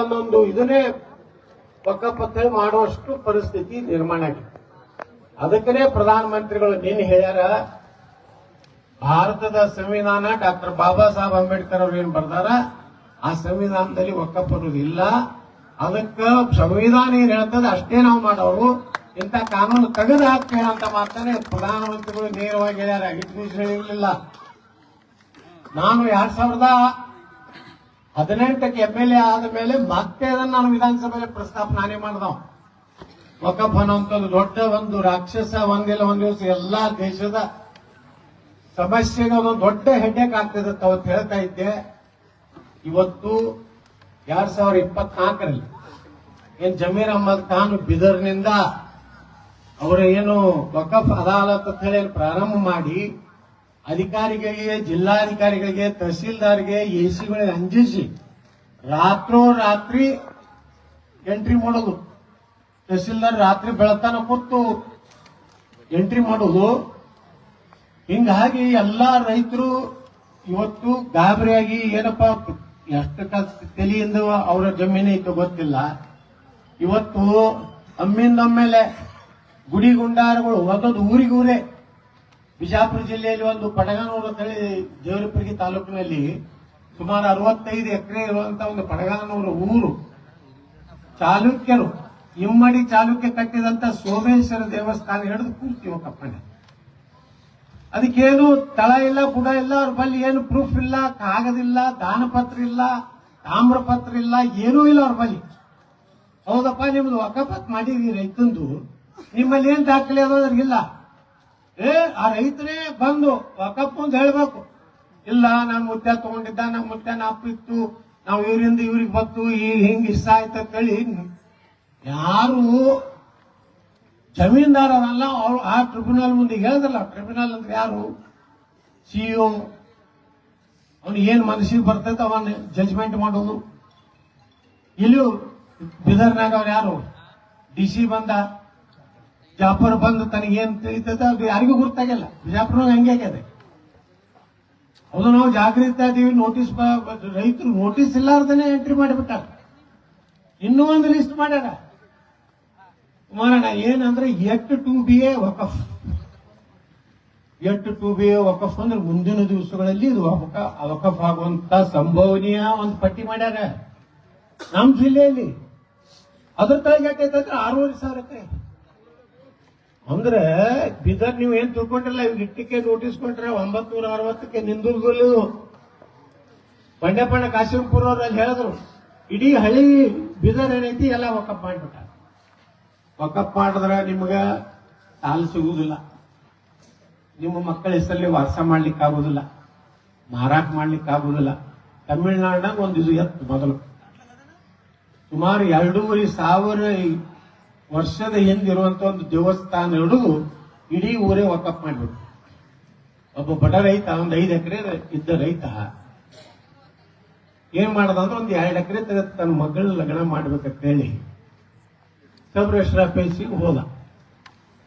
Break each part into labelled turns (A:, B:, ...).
A: ಒಂದೊಂದು ಇದನ್ನೇ ಪಕ್ಕಪತ್ತೆ ಮಾಡುವಷ್ಟು ಪರಿಸ್ಥಿತಿ ನಿರ್ಮಾಣ ಆಗಿದೆ. ಅದಕ್ಕನೇ ಪ್ರಧಾನಮಂತ್ರಿಗಳು ನಿನ್ನೆ ಹೇಳ್ಯಾರ, ಭಾರತದ ಸಂವಿಧಾನ ಡಾಕ್ಟರ್ ಬಾಬಾ ಸಾಹೇಬ್ ಅಂಬೇಡ್ಕರ್ ಅವ್ರು ಏನ್ ಬರ್ದಾರ, ಆ ಸಂವಿಧಾನದಲ್ಲಿ ಒಕ್ಕಪ್ಪ ಅನ್ನೋದಿಲ್ಲ ಅದಕ್ಕ ಸಂವಿಧಾನ ಏನ್ ಹೇಳ್ತದೆ ಅಷ್ಟೇ ನಾವು ಮಾಡೋರು, ಇಂಥ ಕಾನೂನು ತೆಗೆದು ಹಾಕ್ತೇವೆ ಅಂತ ಮಾತಾನೆ ಪ್ರಧಾನಮಂತ್ರಿಗಳು ನೇರವಾಗಿ ಹೇಳ್ಯಾರ ಇಟ್ಟು ಇರಲಿಲ್ಲ ನಾನು ಎರಡ್ ಸಾವಿರದ ಹದಿನೆಂಟಕ್ಕೆ ಎಂ ಎಲ್ ಎ ಆದ ಮೇಲೆ ಮತ್ತೆ ಅದನ್ನ ನಾನು ವಿಧಾನಸಭೆಯಲ್ಲಿ ಪ್ರಸ್ತಾಪ ನಾನೇ ಮಾಡ್ದವ. ವಕಫ್ ಅನ್ನೋಂಥದ್ದು ದೊಡ್ಡ ಒಂದು ರಾಕ್ಷಸ, ಒಂದಿಲ್ಲ, ಒಂದ್ ದಿವಸ ಎಲ್ಲಾ ದೇಶದ ಸಮಸ್ಯೆಗೆ ಒಂದು ದೊಡ್ಡ ಹೆಡ್ಡೇಕ್ ಆಗ್ತದೆ ಅವತ್ತು ಹೇಳ್ತಾ ಇದ್ದೆ. ಇವತ್ತು ಎರಡ್ ಸಾವಿರದ ಇಪ್ಪತ್ನಾಲ್ಕರಲ್ಲಿ ಏನ್ ಜಮೀರ್ ಅಹಮದ್ ಖಾನ್ ಬಿದರ್ನಿಂದ ಅವರ ಏನು ವಕಫ್ ಅದಾಲತ್ ಅಂತ ಹೇಳಿ ಪ್ರಾರಂಭ ಮಾಡಿ ಅಧಿಕಾರಿಗಳಿಗೆ, ಜಿಲ್ಲಾಧಿಕಾರಿಗಳಿಗೆ, ತಹಸೀಲ್ದಾರ್ಗೆ ಎಸಿಗಳಿಗೆ ಅಂಜಿಸಿ ರಾತ್ರೋ ರಾತ್ರಿ ಎಂಟ್ರಿ ಮಾಡೋದು. ತಹಸೀಲ್ದಾರ್ ರಾತ್ರಿ ಬೆಳತನ ಕೂತು ಎಂಟ್ರಿ ಮಾಡೋದು. ಹಿಂಗಾಗಿ ಎಲ್ಲಾ ರೈತರು ಇವತ್ತು ಗಾಬರಿಯಾಗಿ ಏನಪ್ಪ ಎಷ್ಟು ತಲೆಯಿಂದ ಅವರ ಜಮೀನು ಇತ್ತು ಗೊತ್ತಿಲ್ಲ. ಇವತ್ತು ಅಮ್ಮಿಂದೊಮ್ಮೆಲೆ ಗುಡಿ ಗುಂಡಾರಗಳು ಹೊಸದು ಊರಿಗೂರೇ ಬಿಜಾಪುರ ಜಿಲ್ಲೆಯಲ್ಲಿ ಒಂದು ಪಡಗಾನೂರು ಅಂತ ಹೇಳಿ ದೇವರಪುರಗಿ ತಾಲೂಕಿನಲ್ಲಿ ಸುಮಾರು ಅರವತ್ತೈದು ಎಕರೆ ಇರುವಂತಹ ಒಂದು ಪಡಗಾನೂರು ಊರು. ಚಾಲುಕ್ಯರು, ಇಮ್ಮಡಿ ಚಾಲುಕ್ಯ ಕಟ್ಟಿದಂತ ಸೋಮೇಶ್ವರ ದೇವಸ್ಥಾನ ಹಿಡಿದು ಪೂರ್ತಿ ಹೋಗಪ್ಪನೆ ಅದಕ್ಕೇನು ತಳ ಇಲ್ಲ ಬುಡ ಇಲ್ಲ, ಅವ್ರ ಬಳಿ ಏನು ಪ್ರೂಫ್ ಇಲ್ಲ ಕಾಗದಿಲ್ಲ ದಾನಪತ್ರ ಇಲ್ಲ, ತಾಮ್ರಪತ್ರ ಇಲ್ಲ, ಏನೂ ಇಲ್ಲ ಅವ್ರ ಬಳಿ ಹೌದಪ್ಪ, ನಿಮ್ದು ವಕಫತ್ ಮಾಡಿದೀರ ರೈತಂದು. ನಿಮ್ಮಲ್ಲಿ ಏನ್ ದಾಖಲೆ ಅನ್ನೋದ್ರಿಗಿಲ್ಲ ಏ, ಆ ರೈತರೇ ಬಂದು ಕಪ್ಪು ಅಂತ ಹೇಳ್ಬೇಕು. ಇಲ್ಲ, ನಾನು ಮುದ್ದೆ ತಗೊಂಡಿದ್ದ ನಮ್ಮ ಮುದ್ದೆ ಅಪ್ಪ ಇತ್ತು. ನಾವು ಇವರಿಂದ ಇವ್ರಿಗೆ ಬಂತು ಈ ಹಿಂಗ್ ಇಷ್ಟ ಆಯ್ತು ಅಂತೇಳಿ ಯಾರು ಜಮೀನ್ದಾರರಲ್ಲ, ಅವ್ರು ಆ ಟ್ರಿಬ್ಯುನಲ್ ಮುಂದೆ ಹೇಳಿದ್ರಲ್ಲ ಟ್ರಿಬ್ಯುನಲ್ ಅಂದ್ರೆ ಯಾರು? ಸಿಇಒ ಅವನು ಏನ್ ಮನಸ್ಸಿಗೆ ಬರ್ತೈತೆ ಅವನ್ ಜಜ್ಮೆಂಟ್ ಮಾಡೋದು. ಇಲ್ಲೂ ಬಿದರ್ನಾಗ ಅವ್ರು ಯಾರು? ಡಿ ಸಿ ಬಂದ. ಜಾಫರ್ ಬಂದು ತನಗೇನ್ ತಿಳಿತದ ಅದು ಯಾರಿಗೂ ಗುರ್ತಾಗಲ್ಲ ಬಿಜಾಪುರ ಹಂಗೆ ಆಗ್ಯದೆ? ಅದು ನಾವು ಜಾಗೃತ ಇದೀವಿ ನೋಟಿಸ್ ರೈತರು ನೋಟಿಸ್ ಇಲ್ಲಾರ್ದನೆ ಎಂಟ್ರಿ ಮಾಡಿಬಿಟ್ಟಾರ. ಇನ್ನೂ ಒಂದು ಲಿಸ್ಟ್ ಮಾಡ್ಯಾರ. ಕುಮಾರಣ್ಣ, ಏನಂದ್ರೆ ಎಟ್ ಟು ಬಿ ಎ ವಕಫ್. ಎಟ್ ಟು ಬಿ ಎ ವಕಫ್ ಅಂದ್ರೆ ಮುಂದಿನ ದಿವಸಗಳಲ್ಲಿ ಇದು ವಕ- ವಕಫ್ ಆಗುವಂತ ಸಂಭವನೀಯ ಒಂದು ಪಟ್ಟಿ ಮಾಡ್ಯಾರ. ನಮ್ಮ ಜಿಲ್ಲೆಯಲ್ಲಿ. ಅದ್ರ ತಳಗೆ ಅಂದ್ರೆ ಆರೂವರೆ ಸಾವಿರ ಅಂದ್ರೆ ಬಿದರ್ ನೀವು ಏನ್ ತಿಳ್ಕೊಂಡಿಲ್ಲ, ಇವ್ರು ಇಟ್ಟಿಕೆ ನೋಟಿಸ್ ಕೊಟ್ರೆ ಒಂಬತ್ ನೂರ ಅರವತ್ತಕ್ಕೆ ನಿಂದೂರ್ದಲ್ಲಿ ಬಂಡೆಪಣ್ಣ ಕಾಶಿಂಪುರ ಅವ್ರು ಅಲ್ಲಿ ಹೇಳಿದ್ರು, ಇಡೀ ಹಳ್ಳಿ ಬಿದರ್ ಏನೈತಿ, ಎಲ್ಲ ಒಕ್ಕಪ್ಪ ಮಾಡಿಬಿಟ್ಟ ಒಕ್ಕಪ್ಪ ಮಾಡಿದ್ರೆ ನಿಮ್ಗ ಸಾಲ ಸಿಗುವುದಿಲ್ಲ ನಿಮ್ಮ ಮಕ್ಕಳ ಹೆಸರಲ್ಲಿ ವಾಸ ಮಾಡ್ಲಿಕ್ಕೆ ಆಗುದಿಲ್ಲ. ಮಾರಾಟ ಮಾಡ್ಲಿಕ್ಕೆ ಆಗುದಿಲ್ಲ. ತಮಿಳುನಾಡಿನಾಗ ಒಂದು ಇದು ಎತ್ತು ಮೊದಲು. ಸುಮಾರು ಎರಡೂವರೆ ಸಾವಿರ ವರ್ಷದ ಹಿಂದಿರುವಂತ ಒಂದು ದೇವಸ್ಥಾನ ಹಿಡಿದು ಇಡೀ ಊರೇ ವಕಪ್ ಮಾಡಿಬಿಟ್ಟು ಒಬ್ಬ ಬಡ ರೈತ, ಒಂದು ಐದು ಎಕರೆ ಇದ್ದ ರೈತ, ಏನ್ ಮಾಡದಂದ್ರೆ ಒಂದು ಎರಡು ಎಕರೆ ತೆಗೆದು ತನ್ನ ಮಗಳ ಲಗ್ನ ಮಾಡ್ಬೇಕಂತ ಹೇಳಿ ಸಬ್ರೇಶ್ವರ ಪೇಸಿಗೆ ಹೋದ.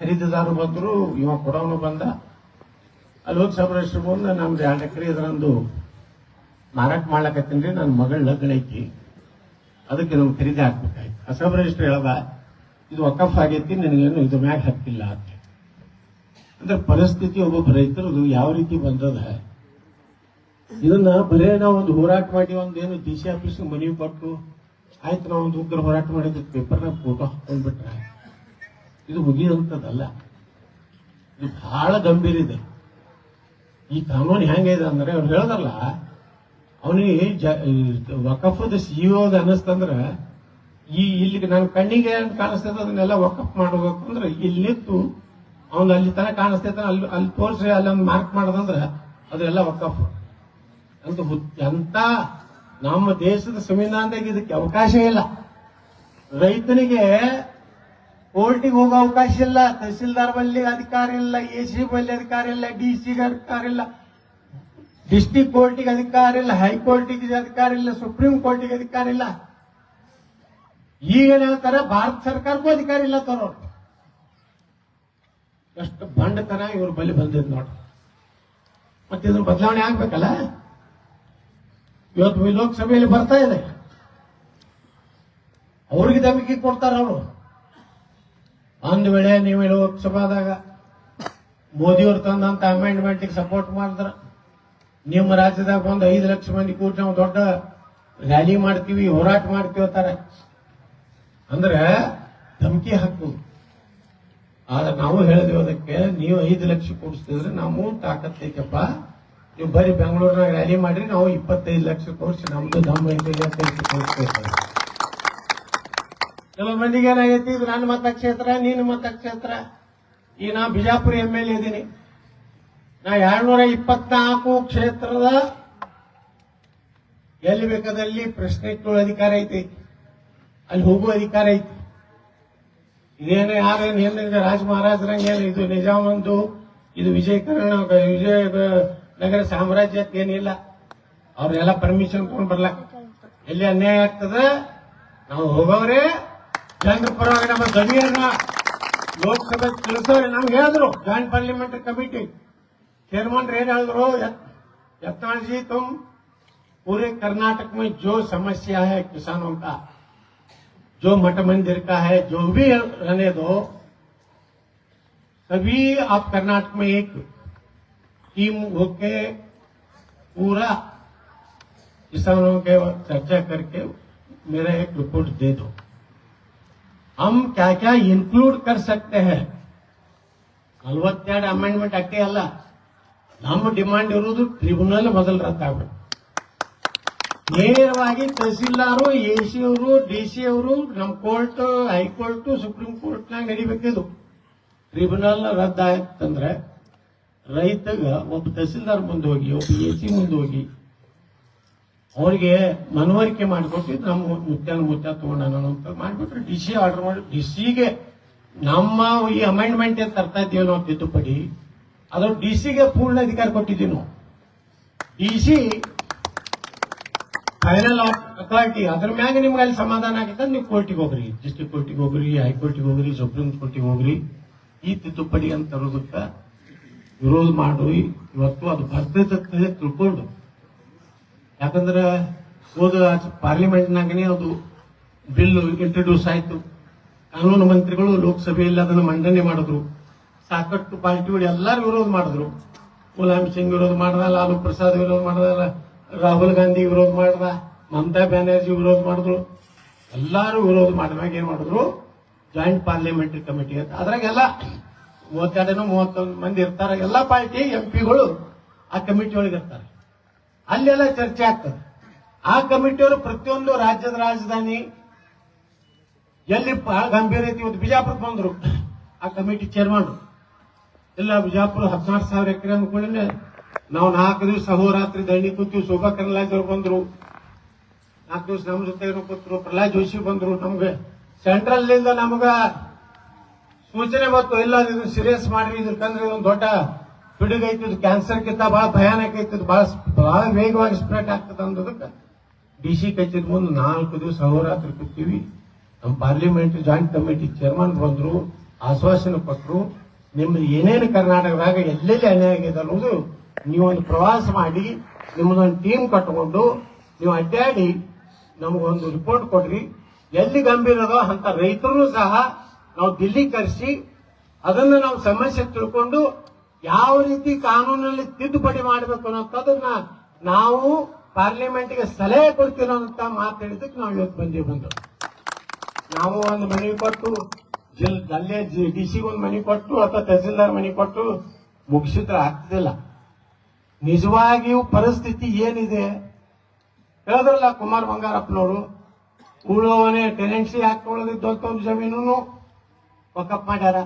A: ಖರೀದಿದಾರರು ಬಂದ್ರು ಇವ ಕೊಡೋನು ಬಂದ. ಅಲ್ಲಿ ಹೋಗಿ ಸಬ್ರೇಶ್ವರ ಬಂದ, ನಮ್ದು ಎರಡು ಎಕರೆ ಇದರಂದು ಮಾರಾಟ ಮಾಡ್ಲಕತ್ತೀನಿ ನನ್ನ ಮಗಳ ಲಗ್ನ ಐತಿ. ಅದಕ್ಕೆ ನಮ್ಗೆ ಖರೀದಿ ಹಾಕ್ಬೇಕಾಯ್ತು ಆ ಸಬ್ರೇಶ್ವರ ಹೇಳ್ದ ಇದು ವಕಫ್ ಆಗೈತಿ, ನನಗೇನು ಇದು ಮ್ಯಾಗ ಹಕ್ಕಿಲ್ಲ ಅಂತ. ಅಂದ್ರೆ ಪರಿಸ್ಥಿತಿ ಒಬ್ಬೊಬ್ಬ ರೈತರದು ಯಾವ ರೀತಿ ಬಂದದ? ಇದನ್ನ ಬರೇ ನಾವು ಒಂದು ಹೋರಾಟ ಮಾಡಿ ಒಂದು ಏನು ಡಿ ಸಿ ಆಫೀಸ್ ಮನವಿ ಕೊಟ್ಟು, ಆಯ್ತು ನಾವು ಒಂದು ಉಗ್ರ ಹೋರಾಟ ಮಾಡಿದ ಪೇಪರ್ನಾಗ ಫೋಟೋ ಹಾಕೊಂಡ್ಬಿಟ್ರೆ, ಇದು ಮುಗಿಯುವಂಥದ್ದಲ್ಲ. ಇದು ಬಹಳ ಗಂಭೀರ ಇದೆ. ಈ ಕಾನೂನು ಹೆಂಗಿದೆ ಅಂದ್ರೆ ಅವ್ರು ಹೇಳ್ದಲ್ಲ, ಅವನಿಗೆ ವಕಫದ ಸಿಇಒ ಅನ್ನಿಸ್ತಂದ್ರ ಈ ಇಲ್ಲಿಗೆ ನನ್ನ ಕಣ್ಣಿಗೆ ಏನ್ ಕಾಣಿಸ್ತದೆ, ಅದನ್ನೆಲ್ಲ ವಕಪ್ ಮಾಡಬೇಕು ಅಂದ್ರೆ ಇಲ್ಲಿ ನಿಂತು ಅವ್ನು ಅಲ್ಲಿ ತನಕ ಕಾಣಿಸ್ತೈತಾನ ಅಲ್ಲಿ ಅಲ್ಲಿ ತೋರಿಸಿ ಅಲ್ಲೊಂದು ಮಾರ್ಕ್ ಮಾಡೋದಂದ್ರೆ ಅದೆಲ್ಲ ವಕಫ್ ಅಂತ ಅಂತ ನಮ್ಮ ದೇಶದ ಸಂವಿಧಾನದಾಗ ಇದಕ್ಕೆ ಅವಕಾಶ ಇಲ್ಲ. ರೈತನಿಗೆ ಕೋರ್ಟಿಗೆ ಹೋಗೋ ಅವಕಾಶ ಇಲ್ಲ, ತಹಸೀಲ್ದಾರ್ ಬಲ್ಲಿ ಅಧಿಕಾರ ಇಲ್ಲ, ಎ ಸಿ ಬಲ್ಲಿ ಅಧಿಕಾರ ಇಲ್ಲ, ಡಿ ಸಿಗೆ ಅಧಿಕಾರ ಇಲ್ಲ, ಡಿಸ್ಟಿಕ್ ಕೋರ್ಟಿಗೆ ಅಧಿಕಾರ ಇಲ್ಲ, ಹೈಕೋರ್ಟಿಗೆ ಅಧಿಕಾರ ಇಲ್ಲ, ಸುಪ್ರೀಂ ಕೋರ್ಟಿಗೆ ಅಧಿಕಾರ ಇಲ್ಲ. ಈಗ ಏನ್ ಹೇಳ್ತಾರೆ, ಭಾರತ ಸರ್ಕಾರಕ್ಕೂ ಅಧಿಕಾರ ಇಲ್ಲ ತರೋರು ಎಷ್ಟು ಬಂಡತನ ಇವ್ರ ಬಲಿ ಬಂದಿದ್ ನೋಡ್ರಿ ಮತ್ತೆ ಇದ್ರ ಬದಲಾವಣೆ ಆಗ್ಬೇಕಲ್ಲ? ಇವತ್ತು ಲೋಕಸಭೆಯಲ್ಲಿ ಬರ್ತಾ ಇದೆ. ಅವ್ರಿಗೆ ಧಮಕಿ ಕೊಡ್ತಾರ ಅವರು. ಒಂದ್ ವೇಳೆ ನೀವು ಲೋಕಸಭಾದಾಗ ಮೋದಿಯವ್ರು ತಂದಂತ ಅಮೆಂಡ್ಮೆಂಟ್ ಸಪೋರ್ಟ್ ಮಾಡಿದ್ರ, ನಿಮ್ಮ ರಾಜ್ಯದಾಗ ಒಂದು ಐದು ಲಕ್ಷ ಮಂದಿ ಕೂತ್ ನಾವು ದೊಡ್ಡ ರ್ಯಾಲಿ ಮಾಡ್ತೀವಿ, ಹೋರಾಟ ಮಾಡ್ತೀವಿ ಅಂತಾರೆ. ಅಂದ್ರೆ ಧಮಕಿ ಹಾಕುದು ಆದ್ರೆ ನಾವು ಹೇಳಿದ್ವಿ ಅದಕ್ಕೆ ನೀವು ಐದು ಲಕ್ಷ ಕೂಡಿಸ್ತಿದ್ರೆ ನಾವು ತಾಕತ್ತೈತಪ್ಪ ನೀವು ಬರೀ ಬೆಂಗಳೂರಿನಾಗ ರ್ಯಾಲಿ ಮಾಡ್ರಿ ನಾವು ಇಪ್ಪತ್ತೈದು ಲಕ್ಷ ಕೋರ್ಸಿ ನಮ್ದು ದಮ್ ಐದು ಕೋರ್ಸ್ಬೇಕು ಕೆಲವು ಮಂದಿಗೆ ಏನಾಗೈತಿ, ಇದು ನನ್ನ ಮತಕ್ಷೇತ್ರ, ನೀನು ಮತಕ್ಷೇತ್ರ. ಈ ನಾ ಬಿಜಾಪುರ ಎಂ ಎಲ್ ಇದ್ದೀನಿ ನಾ ಎರಡ್ನೂರ ಇಪ್ಪತ್ನಾಲ್ಕು ಕ್ಷೇತ್ರದ ಎಲ್ಲಿ ಬೇಕಾದಲ್ಲಿ ಪ್ರಶ್ನೆ ಕೇಳೋ ಅಧಿಕಾರ ಐತಿ. ಅಲ್ಲಿ ಹೋಗುವ ಅಧಿಕಾರ ಐತಿ. ಇದೇನು ಯಾರೇನು ಏನಿದೆ ರಾಜ ಮಹಾರಾಜರಂಗೇನು ಇದು ನಿಜಾಮಂದು ಇದು ವಿಜಯ ವಿಜಯಕರಣ, ವಿಜಯ ನಗರ ಸಾಮ್ರಾಜ್ಯಕ್ಕೆ ಏನಿಲ್ಲ. ಅವ್ರನ್ನೆಲ್ಲ ಪರ್ಮಿಷನ್ ತಗೊಂಡ್ ಬರ್ಲಾಕ ಎಲ್ಲಿ ಅನ್ಯಾಯ ಆಗ್ತದ? ನಾವು ಹೋಗೋರೆ ಜನರ ಪರವಾಗಿ ನಮ್ಮ ಧ್ವನಿಯನ್ನ ಲೋಕಸಭೆ ತಿಳಿಸೋರೆ ನಮ್ಗೆ ಹೇಳಿದ್ರು ಜಾಯಿಂಟ್ ಪಾರ್ಲಿಮೆಂಟ್ ಕಮಿಟಿ ಚೇರ್ಮನ್ ಏನ್ ಹೇಳಿದ್ರು? ಯತ್ನಾಳ್ಜಿ ತುಮ್, ಪೂರೆ ಕರ್ನಾಟಕ ಮೇ ಜೋ ಸಮಸ್ಯೆ ಹೇ ಕಿಸಾನ್ ಕಾ जो मठ मंदिर का है जो भी रहने दो सभी आप कर्नाटक में एक टीम होके पूरा किसानों के चर्चा करके मेरा एक रिपोर्ट दे दो हम क्या क्या इंक्लूड कर सकते हैं ನಲವತ್ತೆರಡು ಅಮೆಂಡ್ಮೆಂಟ್ ಅಷ್ಟೇ ಅಲ್ಲ ನಮ್ಮ ಡಿಮಾಂಡ್ ಇರುವುದು ಟ್ರಿಬ್ಯುನಲ್ ಮೊದಲು ರದ್ದಾಗಬೇಕು ನೇರವಾಗಿ ತಹಸೀಲ್ದಾರು ಎ ಸಿ ಅವರು ಡಿ ಸಿ ಅವರು ನಮ್ಮ ಕೋರ್ಟ್, ಹೈಕೋರ್ಟ್, ಸುಪ್ರೀಂ ಕೋರ್ಟ್ನಾಗ ನಡಿಬೇಕಿದು ಟ್ರಿಬ್ಯುನಲ್ ರದ್ದಾಯ್ತಂದ್ರೆ ರೈತಗ ಒಬ್ಬ ತಹಸೀಲ್ದಾರ್ ಮುಂದೆ ಹೋಗಿ, ಒಬ್ಬ ಎ ಸಿ ಮುಂದೆ ಹೋಗಿ ಅವ್ರಿಗೆ ಮನವರಿಕೆ ಮಾಡಿಕೊಟ್ಟು ನಮ್ಮ ಮುತ್ಯಾನ ಮುತ್ಯ ತಗೊಂಡ ಅಂತ ಮಾಡ್ಬಿಟ್ರೆ ಡಿ ಸಿ ಆರ್ಡರ್ ಮಾಡಿ ಡಿ ಸಿಗೆ ನಮ್ಮ ಈ ಅಮೆಂಡ್ಮೆಂಟ್ ಏನು ತರ್ತಾ ಇದ್ದೀವಿ ನಾವು ತಿದ್ದುಪಡಿ, ಅದು ಡಿ ಸಿಗೆ ಪೂರ್ಣ ಅಧಿಕಾರ ಕೊಟ್ಟಿದ್ದೀವಿ ನಾವು. ಡಿ ಸಿ ಫೈನಲ್ ಅಥಾರಿಟಿ ಅದ್ರ ಮ್ಯಾಗ ನಿಮ್ಗೆ ಅಲ್ಲಿ ಸಮಾಧಾನ ಆಗಿದ್ದ ನೀವು ಕೋರ್ಟಿಗೆ ಹೋಗ್ರಿ. ಡಿಸ್ಟ್ರಿಕ್ಟ್ ಕೋರ್ಟಿಗೆ ಹೋಗ್ರಿ ಹೈಕೋರ್ಟಿಗೆ ಹೋಗ್ರಿ ಸುಪ್ರೀಂ ಕೋರ್ಟಿಗೆ ಹೋಗ್ರಿ. ಈ ತಿದ್ದುಪಡಿ ಅಂತ ತರೋದಕ್ಕ ವಿರೋಧ ಮಾಡಿ ಇವತ್ತು ಅದು ಬರ್ತೈತೆ ತಿಳ್ಕೊಂಡು. ಯಾಕಂದ್ರೆ ಹೋದ ಪಾರ್ಲಿಮೆಂಟ್ನಾಗನೇ ಅದು ಬಿಲ್ ಇಂಟ್ರೊಡ್ಯೂಸ್ ಆಯ್ತು. ಕಾನೂನು ಮಂತ್ರಿಗಳು ಲೋಕಸಭೆಯಲ್ಲಿ ಅದನ್ನು ಮಂಡನೆ ಮಾಡಿದ್ರು. ಸಾಕಷ್ಟು ಪಾರ್ಟಿಗಳು ಎಲ್ಲರೂ ವಿರೋಧ ಮಾಡಿದ್ರು. ಮುಲಾಯಂ ಸಿಂಗ್ ವಿರೋಧ ಮಾಡಿದ ಲಾಲು ಪ್ರಸಾದ್ ವಿರೋಧ ಮಾಡ್ದ ರಾಹುಲ್ ಗಾಂಧಿ ವಿರೋಧ ಮಾಡ್ದ, ಮಮತಾ ಬ್ಯಾನರ್ಜಿ ವಿರೋಧ ಮಾಡಿದ್ರು. ಎಲ್ಲರೂ ವಿರೋಧ ಮಾಡಿದಾಗ ಏನ್ ಮಾಡಿದ್ರು? ಜಾಯಿಂಟ್ ಪಾರ್ಲಿಮೆಂಟರಿ ಕಮಿಟಿ ಅಂತ. ಅದ್ರಾಗೆಲ್ಲ ಮೂವತ್ತೆರಡನೋ ಮೂವತ್ತೊಂದು ಮಂದಿ ಇರ್ತಾರೆ, ಎಲ್ಲಾ ಪಾರ್ಟಿ ಎಂ ಪಿಗಳು ಆ ಕಮಿಟಿ ಒಳಗೆ ಇರ್ತಾರೆ. ಅಲ್ಲೆಲ್ಲ ಚರ್ಚೆ ಆಗ್ತದೆ. ಆ ಕಮಿಟಿಯವರು ಪ್ರತಿಯೊಂದು ರಾಜ್ಯದ ರಾಜಧಾನಿ, ಎಲ್ಲಿ ಬಹಳ ಗಂಭೀರ ಐತಿ ಇವತ್ತು ಬಿಜಾಪುರಕ್ಕೆ ಬಂದರು. ಆ ಕಮಿಟಿ ಚೇರ್ಮನ್ ಎಲ್ಲ ಬಿಜಾಪುರ ಹದಿನಾರು ಸಾವಿರ ಎಕರೆ ಅಂದ್ಕೊಂಡೆ ನಾವು ನಾಲ್ಕು ದಿವಸ ಅಹೋರಾತ್ರಿ ದಂಡಿ ಕೂತೀವಿ, ಶೋಭಾ ಕರಂದ್ಲಾಜೆ ಅವ್ರು ಬಂದ್ರು. ನಾಲ್ಕು ದಿವಸ ನಮ್ಮ ಜೊತೆ ಕೂತರು, ಪ್ರಹ್ಲಾದ್ ಜೋಶಿ ಬಂದ್ರು ನಮ್ಗೆ. ಸೆಂಟ್ರಲ್ನಿಂದ ನಮಗ ಸೂಚನೆ ಮತ್ತು ಇಲ್ಲ, ಇದನ್ನ ಸೀರಿಯಸ್ ಮಾಡ್ರಿ ಇದಕ್ಕಂದ್ರೆ ಇದೊಂದು ದೊಡ್ಡ ಪಿಡುಗೈತಿ ಇದು ಕ್ಯಾನ್ಸರ್ ಕಿಂತ ಬಹಳ ಭಯಾನಕ ಐತಿ ಬಹಳ ಬಹಳ ವೇಗವಾಗಿ ಸ್ಪ್ರೆಡ್ ಆಗ್ತದೆ ಅನ್ನೋದಕ್ಕೆ ಡಿ ಸಿ ಕಚೇರಿ ಮುಂದೆ ನಾಲ್ಕು ದಿವಸ ಅಹೋರಾತ್ರಿ ಕೂತೀವಿ. ನಮ್ಮ ಪಾರ್ಲಿಮೆಂಟ್ ಜಾಯಿಂಟ್ ಕಮಿಟಿ ಚೇರ್ಮನ್ ಬಂದ್ರು, ಆಶ್ವಾಸನೆ ಕೊಟ್ಟರು ನಿಮ್ದು ಏನೇನು ಕರ್ನಾಟಕದಾಗ ಎಲ್ಲೆಲ್ಲಿ ಅನ್ಯಾಯ ಆಗಿದೆ ಅನ್ನೋದು ನೀವೊಂದು ಪ್ರವಾಸ ಮಾಡಿ, ನಿಮ್ಮದೊಂದು ಟೀಮ್ ಕಟ್ಟಿಕೊಂಡು ನೀವು ಅಡ್ಡಾಡಿ, ನಮಗೊಂದು ರಿಪೋರ್ಟ್ ಕೊಡ್ರಿ. ಎಲ್ಲಿ ಗಂಭೀರ ಅದೋ ಅಂತ ರೈತರು ಸಹ ನಾವು ದಿಲ್ಲಿ ಕರೆಸಿ, ಅದನ್ನು ನಾವು ಸಮಸ್ಯೆ ತಿಳ್ಕೊಂಡು ಯಾವ ರೀತಿ ಕಾನೂನಲ್ಲಿ ತಿದ್ದುಪಡಿ ಮಾಡಬೇಕು ಅನ್ನೋದನ್ನ ನಾವು ಪಾರ್ಲಿಮೆಂಟ್ಗೆ ಸಲಹೆ ಕೊಡ್ತೀರೋ ಅಂತ ಮಾತಾಡಿದಕ್ಕೆ ನಾವು ಇವತ್ತು ಬಂದೀವಿ ಬಂದು. ನಾವು ಒಂದು ಮನೆ ಕೊಟ್ಟು, ಜಿಲ್ ಅಲ್ಲೇ ಡಿ ಸಿಗೊಂದು ಮನೆ ಕೊಟ್ಟು ಅಥವಾ ತಹಸೀಲ್ದಾರ್ ಮನೆ ಕೊಟ್ಟು ಮುಗಿಸಿದ್ರೆ ಆಗ್ತಿಲ್ಲ. ನಿಜವಾಗಿಯೂ ಪರಿಸ್ಥಿತಿ ಏನಿದೆ? ಹೇಳಿದ್ರಲ್ಲ ಕುಮಾರ್ ಬಂಗಾರಪ್ಪನವರು, ಉಳೋವನೇ ಟೆನೆನ್ಸಿ ಹಾಕೊಳ್ಳೋದಿದ್ದ ಅಂತ ಒಂದು ಜಮೀನು ವಕಪ್ ಮಾಡ್ಯಾರ.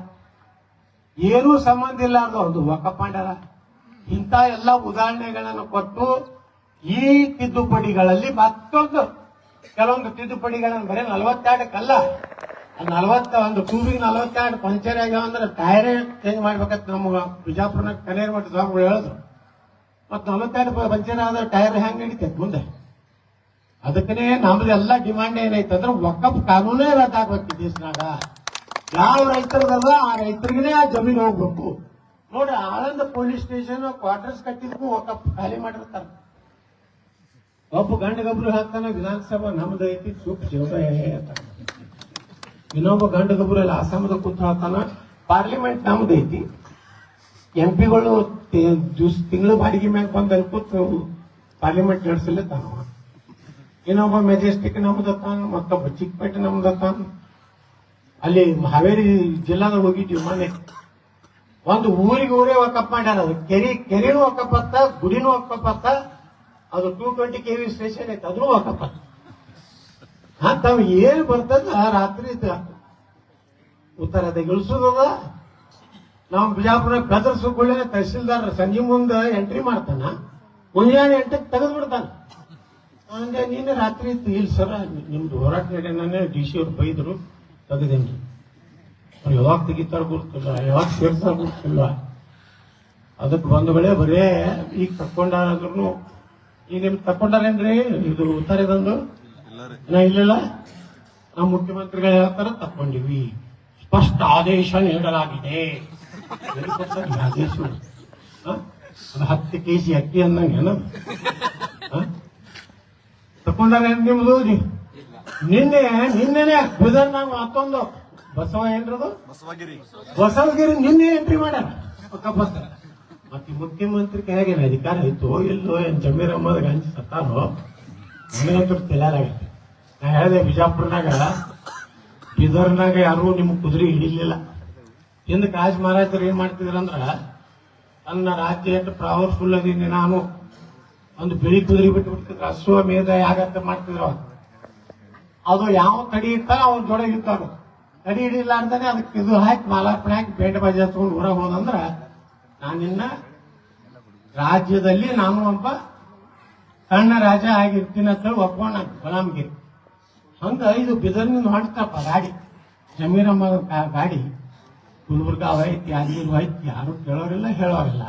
A: ಏನೂ ಸಂಬಂಧ ಇಲ್ಲಾರ್ದು ಒಂದು ವಕಪ್ ಮಾಡ್ಯಾರ. ಇಂಥ ಎಲ್ಲ ಉದಾಹರಣೆಗಳನ್ನು ಕೊಟ್ಟು ಈ ತಿದ್ದುಪಡಿಗಳಲ್ಲಿ ಮತ್ತೊಂದು ಕೆಲವೊಂದು ತಿದ್ದುಪಡಿಗಳನ್ನು ಬರೀ ನಲವತ್ತೆರಡಕ್ಕಲ್ಲ ನಲವತ್ತ ಒಂದು ಟೂಬಿಗೆ ನಲವತ್ತೆರಡು ಪಂಚರ್ ಆಗ್ಯಾವ ಅಂದ್ರೆ ಟೈರೇ ಚೇಂಜ್ ಮಾಡ್ಬೇಕಂತ ನಮ್ಗೆ ಬಿಜಾಪುರ ಕನೇರ್ ಮಠ ಸ್ವಾಮಿಗಳು ಹೇಳಿದ್ರು. ಮತ್ ನಲವತ್ತೆರಡು ಪಂಚರ್ ಆದ ಟೈರ್ ಹ್ಯಾಂಗ್ ನಡೀತೈತೆ ಮುಂದೆ. ಅದಕ್ಕನೇ ನಮ್ದು ಎಲ್ಲ ಡಿಮಾಂಡ್ ಏನೈತೆ ಅಂದ್ರೆ ಒಕ್ಕಪ್ಪ ಕಾನೂನೇ ರದ್ದಾಗ್ಬೇಕು ದೇಶನಾಗ ಯಾವ ರೈತರದಲ್ಲ ಆ ರೈತರಿಗೆ ಆ ಜಮೀನು ಹೋಗ್ಬೇಕು. ನೋಡಿ ಆಳಂದ ಪೊಲೀಸ್ ಸ್ಟೇಷನ್ ಕ್ವಾರ್ಟರ್ಸ್ ಕಟ್ಟಿದ್ಕು ಒಕ್ಕಪ್ಪ ಖಾಲಿ ಮಾಡಿರ್ತಾರ. ಒಬ್ಬ ಗಂಡ ಗೊಬ್ಬರು ಹಾಕ್ತಾನೆ ವಿಧಾನಸಭಾ ನಮ್ದು ಐತಿ, ಸೂಪ್ ಅಂತ. ಇನ್ನೊಬ್ಬ ಗಂಡ ಗೊಬ್ಬರ ಆಸಾಮದ ಕೂತ್ ಹೇಳ್ತಾನ, ಪಾರ್ಲಿಮೆಂಟ್ ನಮ್ದು ಐತಿ ಎಂ ಪಿಗಳು ದಿವ್ಸ, ತಿಂಗಳು ಬಾಡಿಗೆ ಮ್ಯಾಗ ಬಂದು ಅಲ್ಲಿ ಕೂತು ಪಾರ್ಲಿಮೆಂಟ್ ನಡೆಸಲಿತ್ತಾನ ಇನ್ನೊಬ್ಬ ಮೆಜೆಸ್ಟಿಕ್ ನಮ್ದತ್ತಾನ ಮತ್ತೊಬ್ಬ ಚಿಕ್ಕಪೇಟೆ ನಮ್ದತ್ತಾನ ಅಲ್ಲಿ ಹಾವೇರಿ ಜಿಲ್ಲಾದಾಗ ಹೋಗಿದ್ವಿ ಮನೆ ಒಂದು ಊರಿಗೆ ಊರೇ ಒಕ್ಕಪ್ ಮಾಡ್ಯಾರ ಅದು ಕೆರೆ, ಕೆರೆನೂ ಒಕ್ಕಪ್ಪತ್ತ ಗುಡಿನೂ ಒಕ್ಕಪ್ಪತ್ತ ಅದು two twenty K V station ಐತೆ, ಅದ್ರೂ ಒಕ್ಕಪ್ಪತ್ತ ಹಾ ಏನು ಬರ್ತದ ರಾತ್ರಿ ಉತ್ತರ ಉತ್ತರದ ಇಳಿಸೋದದ? ನಾವು ಬಿಜಾಪುರ ಬೆದರ್ ಕೂಡಲೇ ತಹಸೀಲ್ದಾರ್ ಸಂಜೆ ಮುಂದೆ ಎಂಟ್ರಿ ಮಾಡ್ತಾನ. ಮುಂಜಾನೆ ಎಂಟಕ್ಕೆ ತೆಗೆದು ಬಿಡ್ತಾನ. ಅಂದ್ರೆ ನೀನು ರಾತ್ರಿ ಇತ್ತು ಇಲ್ಲ ಸರ ನಿಮ್ದು ಹೋರಾಟ ನಡೆಯನೇ ಡಿ ಸಿ ಅವ್ರು ಬೈದ್ರು, ತೆಗೆದೇನ್ರಿ. ಅವ್ರು ಯಾವಾಗ ತೆಗಿತಾರ ಗೊತ್ತಿಲ್ಲ, ಯಾವಾಗ ಸೇರ್ತಾರ ಗೊತ್ತಿಲ್ಲ. ಅದಕ್ಕೆ ಬಂದ ವೇಳೆ ಬರೇ ಈಗ ತಕೊಂಡಾದ್ರು ಈಗ ನಿಮ್ಗೆ ತಕೊಂಡಾರೇನ್ರಿ ಇದು ಉತ್ತರದಂದು ನಾ ಇಲ್ಲಿಲ್ಲ. ನಮ್ಮ ಮುಖ್ಯಮಂತ್ರಿಗಳು ಹೇಳ್ತಾರ ತಕೊಂಡಿವಿ ಸ್ಪಷ್ಟ ಆದೇಶ ನೀಡಲಾಗಿದೆ. ಹ? ಅದು ಹತ್ತು ಕೆಜಿ ಅಕ್ಕಿ ಅನ್ನಂಗೆ ಏನದು ಹ? ತಕೊಂಡಾರ ನಿಮ್ದು ನಿನ್ನೆ ನಿನ್ನೆನೆ ಬುಧನ್ ಮತ್ತೊಂದು ಬಸವ ಏನ್ರದು
B: ಬಸವಗಿರಿ.
A: ಬಸವಗಿರಿ ನಿನ್ನೆ ಎಂಟ್ರಿ ಮಾಡ್ಯಾರ. ಮತ್ತೆ ಮುಖ್ಯಮಂತ್ರಿ ಕೈಯಾಗೇನು ಅಧಿಕಾರ ಇತ್ತು? ಇಲ್ಲೋ ಏನ್ ಜಮೀರ್ ಅಹಮದ್ ಗಂಜಿ ಸತ್ತಾರೋ ನನಗಂತೂ ತಿಳಿಯಾರಾಗೈತೆ ನಾ ಹೇಳಿದೆ ಬಿಜಾಪುರ್ನಾಗ, ಬೀದರ್ನಾಗ ಯಾರು ನಿಮ್ ಕುದುರೆ ಹಿಡಿಲಿಲ್ಲ. ಹಿಂದಕ್ಕೆ ಕಾಶ್ ಮಹಾರಾಜರು ಏನ್ ಮಾಡ್ತಿದ್ರಂದ್ರ ನನ್ನ ರಾಜ್ಯ ಎಷ್ಟು ಪವರ್ಫುಲ್ ಅದೀನಿ ನಾನು ಒಂದು ಬಿಳಿ ಕುದುರೆ ಬಿಟ್ಟು ಬಿಡ್ತಿದ್ರು. ಅಶ್ವ ಮೇಧ ಯಾಗಂತ ಮಾಡ್ತಿದ್ರು. ಅದು ಯಾವ ತಡಿ ಇರ್ತಾರ ಅವ್ನ ಜೋಡಿ ಕಡಿ ತಡಿ ಅಂತಾನೆ ಅದಕ್ಕೆ ಇದು ಹಾಕಿ ಮಾಲಾರ್ಪಣೆ ಹಾಕಿ ಬೇಟೆ ಬಾಜಿ ಹಚ್ಕೊಂಡು ಊರಾಗ ಹೋದಂದ್ರ ನಾನಿನ್ನ ರಾಜ್ಯದಲ್ಲಿ ನಾನು ಒಬ್ಬ ಸಣ್ಣ ರಾಜ ಆಗಿರ್ತೀನಿ ಅಂತ ಹೇಳಿ ಒಪ್ಕೊಂಡ ಗುಲಾಮ್ಗಿರಿ ಹಂಗ ಇದು ಬಿದರ್ನಿಂದ ಹೊಂಟಪ್ಪ ಗಾಡಿ. ಜಮೀರಮ್ಮ ಗಾಡಿ. ಗುಲ್ಬರ್ಗ ಅವೈತಿ ಯಾದಗಿರಿ ಐತಿ ಯಾರು ಕೇಳೋರಿಲ್ಲ, ಹೇಳೋರಿಲ್ಲ.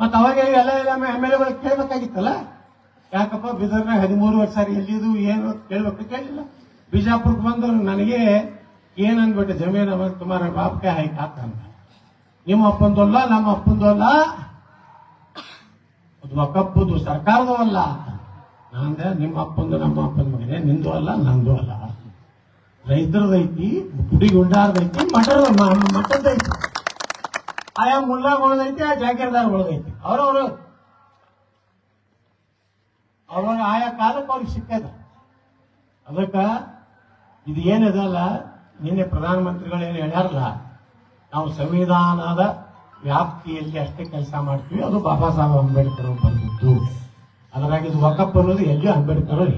A: ಮತ್ತೆ ಅವಾಗ ಎಲ್ಲ ಎಲ್ಲ ಎಂ ಎಲ್ ಎಗಳು ಕೇಳ್ಬೇಕಾಗಿತ್ತಲ್ಲ? ಯಾಕಪ್ಪ, ಬಿದರ್ನ ಹದಿಮೂರು ವರ್ಷ ಎಲ್ಲಿದು, ಏನು ಕೇಳ್ಬೇಕು ಕೇಳಿಲ್ಲ. ಬಿಜಾಪುರಕ್ಕೆ ಬಂದು ನನಗೆ ಏನ್ ಅನ್ಬಿಟ್ಟು, ಜಮೀನ್ ಅಹಮದ್ ಕುಮಾರ ಬಾಪ್ಗೆ ಹಾಕಿ ನಿಮ್ಮ ಅಪ್ಪಂದಲ್ಲ ನಮ್ಮ ಅಪ್ಪಂದಲ್ಲ ಅದು ಒಕ್ಕಪ್ಪದು ಸರ್ಕಾರದೂ ಅಲ್ಲ ನಾಂದೆ ನಿಮ್ಮ ಅಪ್ಪಂದು, ನಮ್ಮ ಅಪ್ಪನ ಮಗನೇ, ನಿಂದು ಅಲ್ಲ, ನಂದು ಅಲ್ಲ. ರೈತರದೈತಿ ಐತಿ ಗುಂಡಾರದೈತಿ ಮಠದ ಐತಿ ಆಯಾ ಮುಲ್ಲಾಗಳದೈತಿ ಆ ಜಾಗೀರ್ದಾರ್ಗಳದೈತಿ. ಅವ್ರವ್ರು ಅವಾಗ ಆಯಾ ಕಾಲಕ್ಕೆ ಅವ್ರಿಗೆ ಸಿಕ್ಕದ. ಅದಕ್ಕ ಇದು ಏನಿದಲ್ಲ ನಿನ್ನೆ ಏನು ಹೇಳ್ಯಾರಲ್ಲ, ನಾವು ಸಂವಿಧಾನದ ವ್ಯಾಪ್ತಿಯಲ್ಲಿ ಅಷ್ಟೇ ಕೆಲಸ ಮಾಡ್ತೀವಿ, ಅದು ಬಾಬಾ ಸಾಹೇಬ್ ಅಂಬೇಡ್ಕರ್ ಬಂದಿದ್ದು. ಅದರಾಗಿ ಇದು ವಕಪ್ ಅನ್ನೋದು ಎಲ್ಲಿಯೂ ಅಂಬೇಡ್ಕರ್ ಅವ್ರು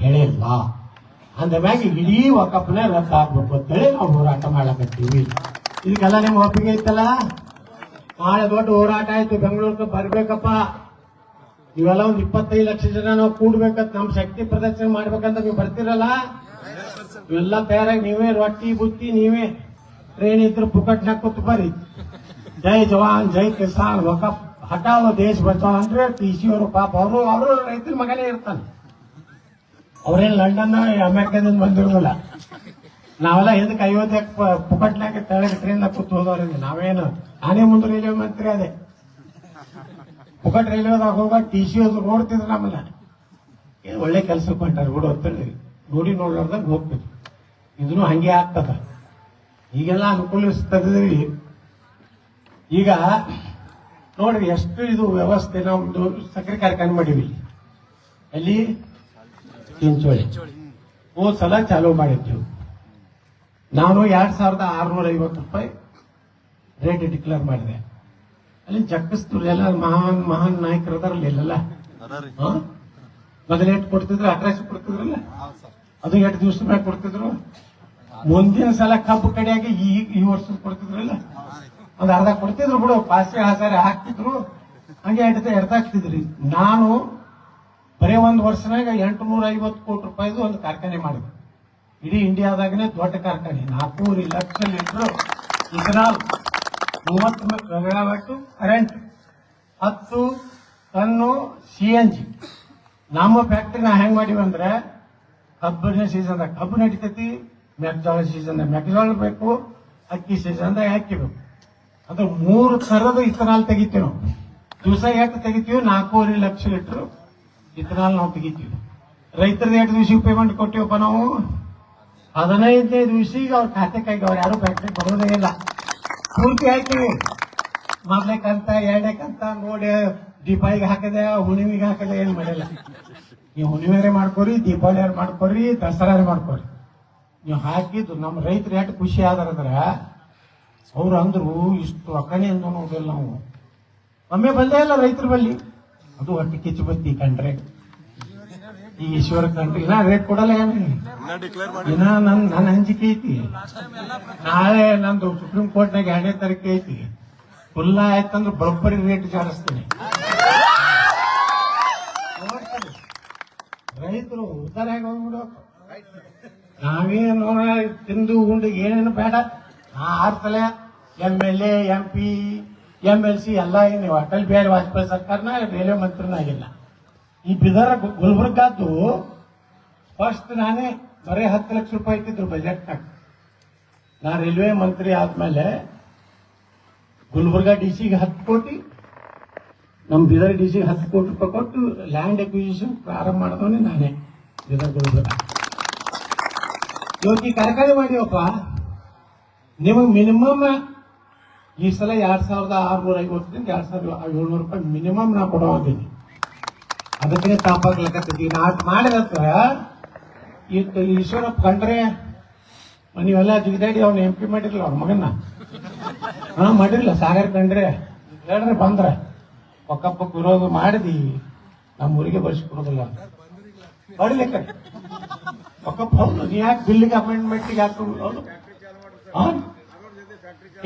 A: ಹೇಳಿಲ್ಲ ಅಂದಮ್ಯಾಗ ಇಡೀ ವಕಪ್ನೇ ರದ್ದ ಆಗ್ಬೇಕು ಅಂತೇಳಿ ನಾವು ಹೋರಾಟ ಮಾಡಕತ್ತೀವಿ. ಇದಕ್ಕೆಲ್ಲ ನಿಮ್ಗೆ ಒಪ್ಪಿಗೆ ಐತಲ್ಲ ನಾಳೆ ದೊಡ್ಡ ಹೋರಾಟ ಆಯ್ತು ಬೆಂಗಳೂರಿಗೆ ಬರ್ಬೇಕಪ್ಪ. ಇವೆಲ್ಲ ಒಂದು ಇಪ್ಪತ್ತೈದು ಲಕ್ಷ ಜನ ನಾವು ಕೂಡ್ಬೇಕಂತ ನಮ್ಮ ಶಕ್ತಿ ಪ್ರದರ್ಶನ ಮಾಡ್ಬೇಕಂತ ನೀವು ಬರ್ತಿರಲ್ಲ? ಇವೆಲ್ಲ ತಯಾರಾಗಿ ನೀವೇ, ರೊಟ್ಟಿ, ಬುತ್ತಿ, ನೀವೇ. ಟ್ರೈನ್ ಇದ್ರೆ ಪುಕಟ್ನ ಕೂತು ಬರ್ರಿ. ಜೈ ಜವಾನ್, ಜೈ ಕಿಸಾನ್, ವಕಪ್. ಹಟಾವೋ ದೇಶ ಬಚಾವ್. ಅಂದ್ರೆ ಟಿ ಸಿ ಅವರು ಪಾಪ ಅವರು ಅವರು ರೈತರ ಮಗನೇ ಇರ್ತಾನೆ. ಅವ್ರೇನ್ ಲಂಡನ್ ಅಮೆರಿಕದಿಂದ ಬಂದಿರೋದಿಲ್ಲ. ನಾವೆಲ್ಲ ಹಿಂದಕ್ಕೆ ಅಯೋಧ್ಯೆ ಪುಕಟ್ನಾಗ ತೆಳಗೆ ಟ್ರೈನ್ ಕೂತು ಹೋದವ್ರಿಂದ ನಾವೇನು, ನಾನೇ ಮುಂದೆ ರೈಲ್ವೆ ಮಂತ್ರಿ ಅದೇ. ಪುಕಟ್ ರೈಲ್ವೆದಾಗ ಹೋಗ ಟಿ ಸಿ ಅದು ನೋಡ್ತಿದ್ರು ನಮ್ಮನ್ನ. ಏನ್ ಒಳ್ಳೆ ಕೆಲಸಕ್ಕೆ ಹೊಂಟಾರ, ಬಿಡು ಅಂತೇಳಿ. ನೋಡಿ ನೋಡ್ಲಾರ್ದಾಗ ಹೋಗ್ಬೇಕು ಇದನ್ನು ಹಂಗೆ ಆಗ್ತದ. ಈಗೆಲ್ಲ ಅನುಕೂಲಿಸ್ತದ್ರಿ. ಈಗ ನೋಡ್ರಿ, ಎಷ್ಟು ಇದು ವ್ಯವಸ್ಥೆ ನಮ್ದು ಸಕ್ಕರೆ ಕಾರ್ಖಾನೆ ಮಾಡಿವಿ. ಅಲ್ಲಿ ಚಿಂಚೋಳಿ. ಹೋದ್ ಸಲ ಚಾಲು ಮಾಡಿದ್ವಿ ನಾನು ಎರಡ್ ಸಾವಿರದ ಆರ್ನೂರ ಐವತ್ತು ರೂಪಾಯಿ ರೇಟ್ ಡಿಕ್ಲೇರ್ ಮಾಡಿದೆ. ಅಲ್ಲಿ ಜಗ್ಗಿಸ್ತು. ಎಲ್ಲ ಮಹಾನ್ ಮಹಾನ್ ನಾಯಕರು ಅದಾರಲ್ಲ ಮೊದಲ
B: ಅದಾರಿ.
A: ಹಾ? ಮೊದಲು ಎಷ್ಟು ಕೊಡ್ತಿದ್ರು? ಅಟ್ರಾಶಿ ಕೊಡ್ತಿದ್ರಲ್ಲ? ಅದು ಎಷ್ಟು ದಿವಸ ಮ್ಯಾಗ ಕೊಡ್ತಿದ್ರು? ಮುಂದಿನ ಸಲ ಕಬ್ಬು ಕಡೆಯಾಗಿ ಈ ಈ ವರ್ಷ ಕೊಡ್ತಿದ್ರಲ್ಲ? ಒಂದ್ ಅರ್ಧ ಕೊಡ್ತಿದ್ರು ಬಿಡು. ಪಾಸಿ ಹಾಸಾರಿ ಹಾಕ್ತಿದ್ರು. ಹಂಗೆ ಎಡ್ತ ಹಾಕ್ತಿದ್ರಿ ನಾನು ಬರೀ ಒಂದು ವರ್ಷನಾಗ ಎಂಟುನೂರ ಐವತ್ತು ಕೋಟಿ ರೂಪಾಯಿದು ಒಂದು ಕಾರ್ಖಾನೆ ಮಾಡಿದ್ರು. ಇಡೀ ಇಂಡಿಯಾದಾಗನೇ ದೊಡ್ಡ ಕಾರ್ಖಾನೆ. ನಾಲ್ಕೂವರೆ ಲಕ್ಷ ಲೀಟರ್ ಇಥನಾಲ್ ಮೂವತ್ತು ಮೆಗಾವಾಟ್ ಕರೆಂಟ್ ಹತ್ತು ಟನ್ನು ಸಿ ಎನ್ ಜಿ ನಮ್ಮ ಫ್ಯಾಕ್ಟ್ರಿನ ಹೆಂಗ್ ಮಾಡಿವಿ ಅಂದ್ರೆ ಕಬ್ಬಿನ ಸೀಸನ್ದಾಗ ಕಬ್ಬು ನಡಿತೈತಿ ಮೆಕ್ಜೋಳ ಸೀಸನ್ದಾಗ ಮೆಕ್ಜೋಳ ಬೇಕು, ಅಕ್ಕಿ ಸೀಸನ್ ಅಕ್ಕಿ ಬೇಕು. ಅದು ಮೂರು ತರದ ಇಥನಾಲ್ ತೆಗಿತೀವಿ ನಾವು. ದಿವಸ ಯಾಕೆ ತೆಗಿತೀವಿ? ನಾಲ್ಕೂವರೆ ಲಕ್ಷ ಲೀಟರ್ ಇಥನಾಲ್ ನಾವು ತೆಗಿತೀವಿ. ರೈತರದ ಎರಡು ದಿವಸ ಪೇಮೆಂಟ್ ಕೊಟ್ಟಿವಪ್ಪ ನಾವು. ಹದಿನೈದನೇ ದಿವಸಿಗೆ ಅವ್ರ ಖಾತೆ ಕೈಗೆ ಅವ್ರು ಯಾರು ಫ್ಯಾಕ್ಟ್ರಿ ಬರೋದೇ ಇಲ್ಲ. ಪೂರ್ತಿ ಹಾಕಿವಿ ಮೊದಲೇ ಕಂತ, ಎರಡೇ ಕಂತ, ನೋಡಿ ದೀಪಾವಳಿಗೆ ಹಾಕದೆ, ಹುಣ್ಣಿಮೆಗೆ ಹಾಕದೆ ಏನು ಮಾಡಿಲ್ಲ. ನೀವು ಹುಣ್ಣಿಮೆರೆ ಮಾಡ್ಕೊರಿ, ದೀಪಾವಳಿ ಯಾರು ಮಾಡ್ಕೊರಿ, ದಸರಾ ಮಾಡ್ಕೊರಿ. ನೀವು ಹಾಕಿದ್ದು ನಮ್ಮ ರೈತರು ಎಷ್ಟು ಖುಷಿ ಆದಾರಂದ್ರೆ ಅವ್ರು ಅಂದ್ರು ಇಷ್ಟು ಅಕಣೆ ಅಂತ ನೋಡಿಲ್ಲ ನಾವು. ಒಮ್ಮೆ ಬಂದೇ ಇಲ್ಲ ರೈತರ ಬಲ್ಲಿ. ಅದು ಹೊಟ್ಟೆ ಕಿಚ್ಚು ಬತ್ತಿ ಕಂಡ್ರೆ. ಈ ಈಶ್ವರ ಕಂಡ್ರಿ. ನಾ ರೇಟ್ ಕೊಡಲ್ಲ ಏನ್ರಿ? ಇನ್ನ ನನ್ ನನ್ನ ಅಂಜಿಕೆ ಐತಿ. ನಾಳೆ ನಂದು ಸುಪ್ರೀಂ ಕೋರ್ಟ್ನಾಗ ಎರಡನೇ ತಾರೀಕು ಐತಿ. ಫುಲ್ಲ ಆಯ್ತಂದ್ರೆ ಬರೋಬ್ಬರಿ ರೇಟ್ ನೋಡ್ತೀನಿ. ರೈತರು ಉದ್ದಾರ ಆಗಿ ಹೋಗ್ಬಿಡ್ಬೇಕು. ನಾವೇನು ತಿಂದು ಉಂಡು ಏನೇನು ಬೇಡ. ಆ ಆರ್ತಲೆ M L A, M P M L C ಎಲ್ಲ ನೀವು ಅಟಲ್ ಬಿಹಾರಿ ವಾಜಪೇಯಿ ಸರ್ಕಾರನ ರೈಲ್ವೆ ಮಂತ್ರಿನಾಗಿಲ್ಲ ಈ ಬಿದರ ಗುಲ್ಬರ್ಗಾದ್ದು ಫಸ್ಟ್ ನಾನೇ ಬರೀ ಹತ್ತು ಲಕ್ಷ ರೂಪಾಯಿ ಇಟ್ಟಿದ್ರು ಬಜೆಟ್ನಾಗ ನಾ ರೈಲ್ವೆ ಮಂತ್ರಿ ಆದ್ಮೇಲೆ ಗುಲ್ಬರ್ಗಾ ಡಿ ಸಿಗೆ ಹತ್ತು ಕೋಟಿ ನಮ್ಮ ಬಿದರ್ ಡಿ ಸಿಗೆ ಹತ್ತು ಕೋಟಿ ರೂಪಾಯಿ ಕೊಟ್ಟು ಲ್ಯಾಂಡ್ ಅಕ್ವಿಸಿಷನ್ ಪ್ರಾರಂಭ ಮಾಡಿದವನೇ ನಾನೇ ಬಿದರ್ ಗುಲ್ಬರ್ಗಾ. ಇವತ್ತು ಈ ಕಾರ್ಯಕ್ರಮ ಮಾಡಿವಪ್ಪ? ನಿಮಗೆ ಮಿನಿಮಮ್ ಈ ಸಲ ಎರಡ್ ಸಾವಿರದ ಆರ್ನೂರ ಐವತ್ತಿನ ಎರಡ್ ಸಾವಿರದ ಏಳ್ನೂರು ರೂಪಾಯಿ ಮಿನಿಮಮ್ ನಾ ಕೊಡೋದೀನಿ ಅದಕ್ಕೆ ತಾಪಾಗ್ಲಕತ್ತೀವಿ ನಾ ಮಾಡಿದತ್ರ ಇತ್ತು ಈಶ್ವರಪ್ಪ ಕಂಡ್ರೆ ನೀವೆಲ್ಲ ಜಿಗಿದಾಡಿ, ಅವ್ನ ಎಂ ಪಿ ಮಾಡಿರಲ್ಲ ಅವ್ರ ಮಗನ್ನ. ಹಾ ಮಾಡಿರಲ್ಲ ಸಾಗರ್ ಕಂಡ್ರೆ ಹೇಳ್ರಿ ಬಂದ್ರೆ ಪಕ್ಕ ಪಕ್ಕ ವಿರೋಧ ಮಾಡಿದಿ. ನಮ್ಮ ಊರಿಗೆ ಬರ್ಸಿಕೊಡೋದಿಲ್ಲ ಬಡಿಲಿಕ್ಕ ಪಕ್ಕಪ್ಪ ಹೌದು. ನೀ ಯಾಕೆ ಬಿಲ್ಲಿಗೆ ಅಪಾಯಿಂಟ್ಮೆಂಟ್ಗೆ ಯಾಕೆ ಹೌದು ಹಾ?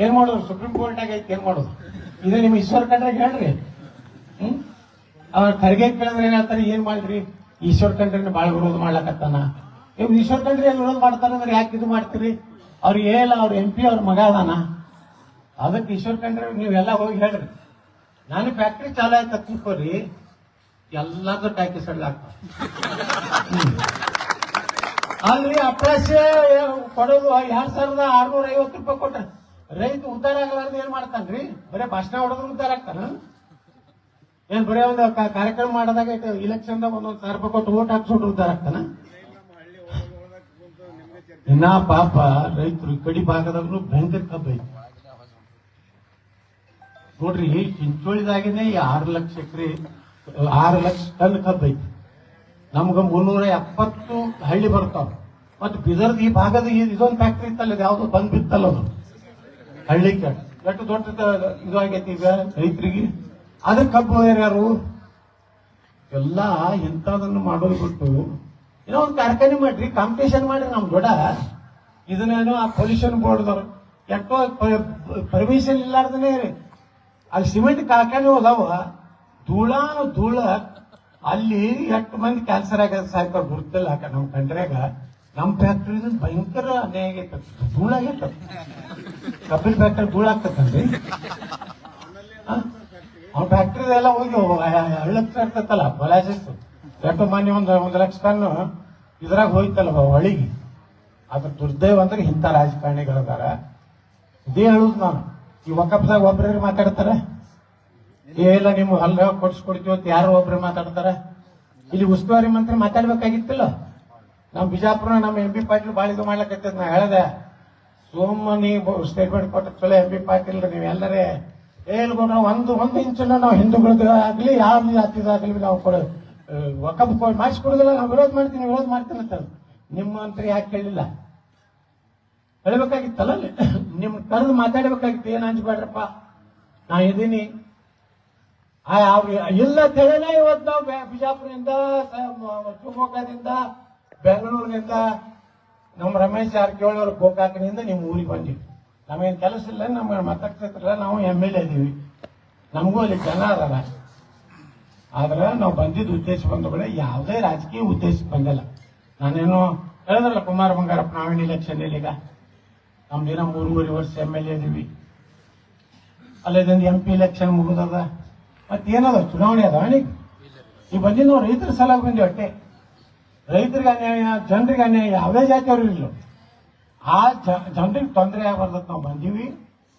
A: ಏನ್ ಮಾಡೋದು? ಸುಪ್ರೀಂ ಕೋರ್ಟ್ ಐತಿ, ಏನ್ ಮಾಡೋದು? ಇದು ನಿಮ್ ಈಶ್ವರ್ ಕಂಡ್ರೆ ಹೇಳ್ರಿ. ಹ್ಮ್? ಅವ್ರ ಖರ್ಗೆ ಕೇಳಿದ್ರೆ ಏನ್ ಹೇಳ್ತಾರೆ? ಏನ್ ಮಾಡ್ರಿ? ಈಶ್ವರ್ ಕಂಡ್ರೆ ಬಾಳ ವಿರೋಧ ಮಾಡ್ಲಕತ್ತಾನ. ಇವ್ ಈಶ್ವರ್ ಖಂಡ್ರೆ ಏನ್ ವಿರೋಧ ಮಾಡ್ತಾರ ಅಂದ್ರೆ ಯಾಕೆ ಇದು ಮಾಡ್ತೀರಿ? ಅವ್ರ ಏನಿಲ್ಲ ಅವ್ರ ಎಂ ಪಿ, ಅವ್ರ ಮಗ ಅದಾನ. ಅದಕ್ಕೆ ಈಶ್ವರ್ ಕಂಡ್ರೆ ನೀವೆಲ್ಲ ಹೋಗಿ ಹೇಳ್ರಿ. ನಾನು ಫ್ಯಾಕ್ಟ್ರಿ ಚಾಲು ಆಯ್ತು ತಿಳ್ಕೊರಿ ಎಲ್ಲಾದ್ರೂ ಟ್ಯಾಕಿ ಸಡ್ಲಾಗ್ತಾವ ಅಲ್ಲಿ ಅಪ್ರಾಸ್ಯ ಕೊಡೋದು ಎರಡ್ ಸಾವಿರದ ಆರ್ನೂರ ಐವತ್ತು ರೂಪಾಯಿ ಕೊಟ್ಟ ರೈತ ಉದ್ದಾರ ಆಗಲಾರ್ದು ಏನ್ ಮಾಡ್ತಾನ್ರಿ? ಬರೇ ಭಾಷಣ ಹೊಡೆದ್ರು ಉದ್ದಾರ ಆಗ್ತಾನ? ಏನ್ ಬರೇ ಒಂದು ಕಾರ್ಯಕ್ರಮ ಮಾಡೋದಾಗ ಇಲೆಕ್ಷನ್ದಾಗ ಒಂದೊಂದು ಸಾವಿರ ರೂಪಾಯಿ ಕೊಟ್ಟು ಓಟ್ ಹಾಕ್ಸೋಟ್ರು ಉದ್ದಾರ ಆಗ್ತಾನ? ಇನ್ನ ಪಾಪ ರೈತರು ಕಡಿ ಭಾಗದಾಗ್ನು ಭಯಂಕರ ಕಬ್ಬ ಐತಿ. ನೋಡ್ರಿ ಚಿಂಚೋಳಿದಾಗೇನೆ ಈ ಆರು ಲಕ್ಷ ಎಕರೆ, ಆರು ಲಕ್ಷ ಟನ್ ಕಬ್ಬ ಐತಿ. ನಮ್ಗ ಮುನ್ನೂರ ಎಪ್ಪತ್ತು ಹಳ್ಳಿ ಬರ್ತಾವ ಮತ್ತೆ ಬಿದರ್ದ ಈ ಭಾಗದ ಇದೊಂದು ಫ್ಯಾಕ್ಟ್ರಿ ಇತ್ತಲ್ಲ ಯಾವ್ದು ಬಂದ್ ಬಿತ್ತಲ್ಲ ಅದು. ಹಳ್ಳಿ ಕಟ್ಟು ಎಷ್ಟು ದೊಡ್ಡ ಇದು ಆಗೈತಿ ಈಗ ರೈತರಿಗೆ? ಅದ್ರ ಕಬ್ಬು ಯಾರು? ಎಲ್ಲ ಇಂಥದನ್ನು ಮಾಡೋದು ಬಿಟ್ಟು ಏನೋ ಒಂದು ಕಾರ್ಖಾನೆ ಮಾಡ್ರಿ ಕಾಂಪಿಟೇಷನ್ ಮಾಡ್ರಿ ನಮ್ ದೊಡ್ಡ. ಇದನ್ನೇನೋ ಆ ಪೊಲ್ಯೂಷನ್ ಬೋರ್ಡ್ದವ್ರು ಎಷ್ಟೋ ಪರ್ಮಿಷನ್ ಇಲ್ಲಾರ್ದನೇ ಅಲ್ಲಿ ಸಿಮೆಂಟ್ ಕಾರ್ಖಾನೆ ಹೋದವ, ಧೂಳ ಧೂಳ. ಅಲ್ಲಿ ಎಷ್ಟು ಮಂದಿ ಕ್ಯಾನ್ಸರ್ ಆಗ್ಯದ ಸಾಯ್ಕೊಂಡು ಗುರುತಿಲ್ಲ ನಮ್ಮ ಕಂಡ್ರ್ಯಾಗ. ನಮ್ ಫ್ಯಾಕ್ಟ್ರಿ ಭಯಂಕರ ಅನ್ಯಾಯ ಆಗೈತೆ. ಧೂಳ ಆಗೈತೆ. ಕಪಿಲ್ ಫ್ಯಾಕ್ಟ್ರಿ ಧೂಳ ಆಗ್ತೈತಲ್ರಿ ಅವ್ನ ಫ್ಯಾಕ್ಟ್ರಿ ಎಲ್ಲ ಹೋಗಿ ಹಳ್ಳಕ್ ಇರ್ತೈತಲ್ಲ ಮೊಲಾಸಿಸ್ ಎಷ್ಟು ಮೊನ್ನೆ ಒಂದು ಒಂದು ಲಕ್ಷ ಟನ್ ಇದ್ರಾಗ ಹೋಯ್ತಲ್ಲ ಹೊಳಿಗೆ ಅದ್ರ ದುರ್ದೈವ ಅಂದ್ರೆ ಇಂಥ ರಾಜಕಾರಣಿಗಳದಾರ. ಇದೇ ಹೇಳುದು ನಾನು. ಈ ಒಕ್ಕಪ್ಪದಾಗ ಒಬ್ಬರೇ ಮಾತಾಡ್ತಾರ? ಇಲ್ಲ, ನಿಮ್ಗೆ ಹಲ್ಲ ಕೊಡ್ಸ್ಕೊಡ್ತೀವಿ ಅಂತ ಯಾರೋ ಒಬ್ರು ಮಾತಾಡ್ತಾರ? ಇಲ್ಲಿ ಉಸ್ತುವಾರಿ ಮಂತ್ರಿ ಮಾತಾಡ್ಬೇಕಾಗಿತ್ತಿಲ್ಲ? ನಮ್ ಬಿಜಾಪುರ ನಮ್ಮ ಎಂ ಪಿ ಪಾಟೀಲ್ ಬಾಳಿ ಇದು ಮಾಡ್ಲಕತ್ತದ ನಾ ಹೇಳ್ದೆ. ಸೋಮ ನೀವು ಸ್ಟೇಟ್ಮೆಂಟ್ ಕೊಟ್ಟ ಚಲೋ ಎಂ ಪಿ ಪಾಟೀಲ್ ನೀವು ಎಲ್ಲರೇ ನಾವು ಒಂದು ಒಂದು ಇಂಚನ್ನ ನಾವು ಹಿಂದೂಗಳದ್ದು ಆಗ್ಲಿ ಯಾವ ಜಾತಿದಾಗ್ಲಿ ನಾವು ಕೊಡ ಕೊಡ್, ಮಾಡಿಸ್ಕೊಡುದಿಲ್ಲ, ನಾವು ವಿರೋಧ ಮಾಡ್ತೀನಿ ವಿರೋಧ ಮಾಡ್ತೀನಿ ಅಂತ ನಿಮ್ಮ ಅಂತರ ಯಾಕೆ ಕೇಳಿಲ್ಲ? ಹೇಳ್ಬೇಕಾಗಿತ್ತಲ್ಲ ಅಲ್ಲಿ? ನಿಮ್ ಕರೆದು ಮಾತಾಡ್ಬೇಕಾಗಿತ್ತು, ಏನ್ ಅಂಜಬೇಡ್ರಪ್ಪ ನಾ ಅವ್ರು ಇಲ್ಲ ತಿಳಿನೇ ಇವತ್ತು ನಾವು ಬೆ- ಬಿಜಾಪುರದಿಂದ ಶಿವಮೊಗ್ಗದಿಂದ ಬೆಂಗಳೂರಿನಿಂದ ನಮ್ಮ ರಮೇಶ್ ಜಾರಕಿಹೊಳಿ ಅವರು ಗೋಕಾಕನಿಂದ ನಿಮ್ಮ ಊರಿಗೆ ಬಂದಿವಿ ನಮಗೇನು ಕೆಲಸ ಇಲ್ಲ ನಮ್ಮ ಮತಕ್ಷೇತ್ರ ನಾವು ಎಂ ಎಲ್ ಎ ಇದೀವಿ. ನಮಗೂ ಅಲ್ಲಿ ಜನ ಅದಾರ. ಆದ್ರೆ ನಾವು ಬಂದಿದ್ದ ಉದ್ದೇಶ ಬಂದ ಯಾವುದೇ ರಾಜಕೀಯ ಉದ್ದೇಶ ಬಂದಿಲ್ಲ. ನಾನೇನು ಹೇಳಿದ್ರಲ್ಲ ಕುಮಾರ ಬಂಗಾರಪ್ಪ ನಾವೇನು ಇಲೆಕ್ಷನ್ ಈಗ. ನಮ್ಮ ದಿನ ಮೂರುವರೆ ವರ್ಷ ಎಂ ಎಲ್ ಎ ಇದೀವಿ. ಅಲ್ಲದಿಂದ ಎಂ ಪಿ ಇಲೆಕ್ಷನ್ ಮುಗಿದದ. ಮತ್ತೇನದ ಚುನಾವಣೆ ಅದ ಈಗ? ಬಂದಿದ್ದು ನಾವು ರೈತರ ಸಲ ಬಂದಿವಿ ಅಟ್ಟೆ ರೈತರಿಗೆ ಅನ್ಯಾಯ, ಜನರಿಗೆ ಅನ್ಯಾಯ, ಯಾವುದೇ ಜಾತಿಯವರು ಇಲ್ಲ ಆ ಜನರಿಗೆ ತೊಂದರೆ ಆಗಬಾರ್ದು ನಾವು ಬಂದೀವಿ.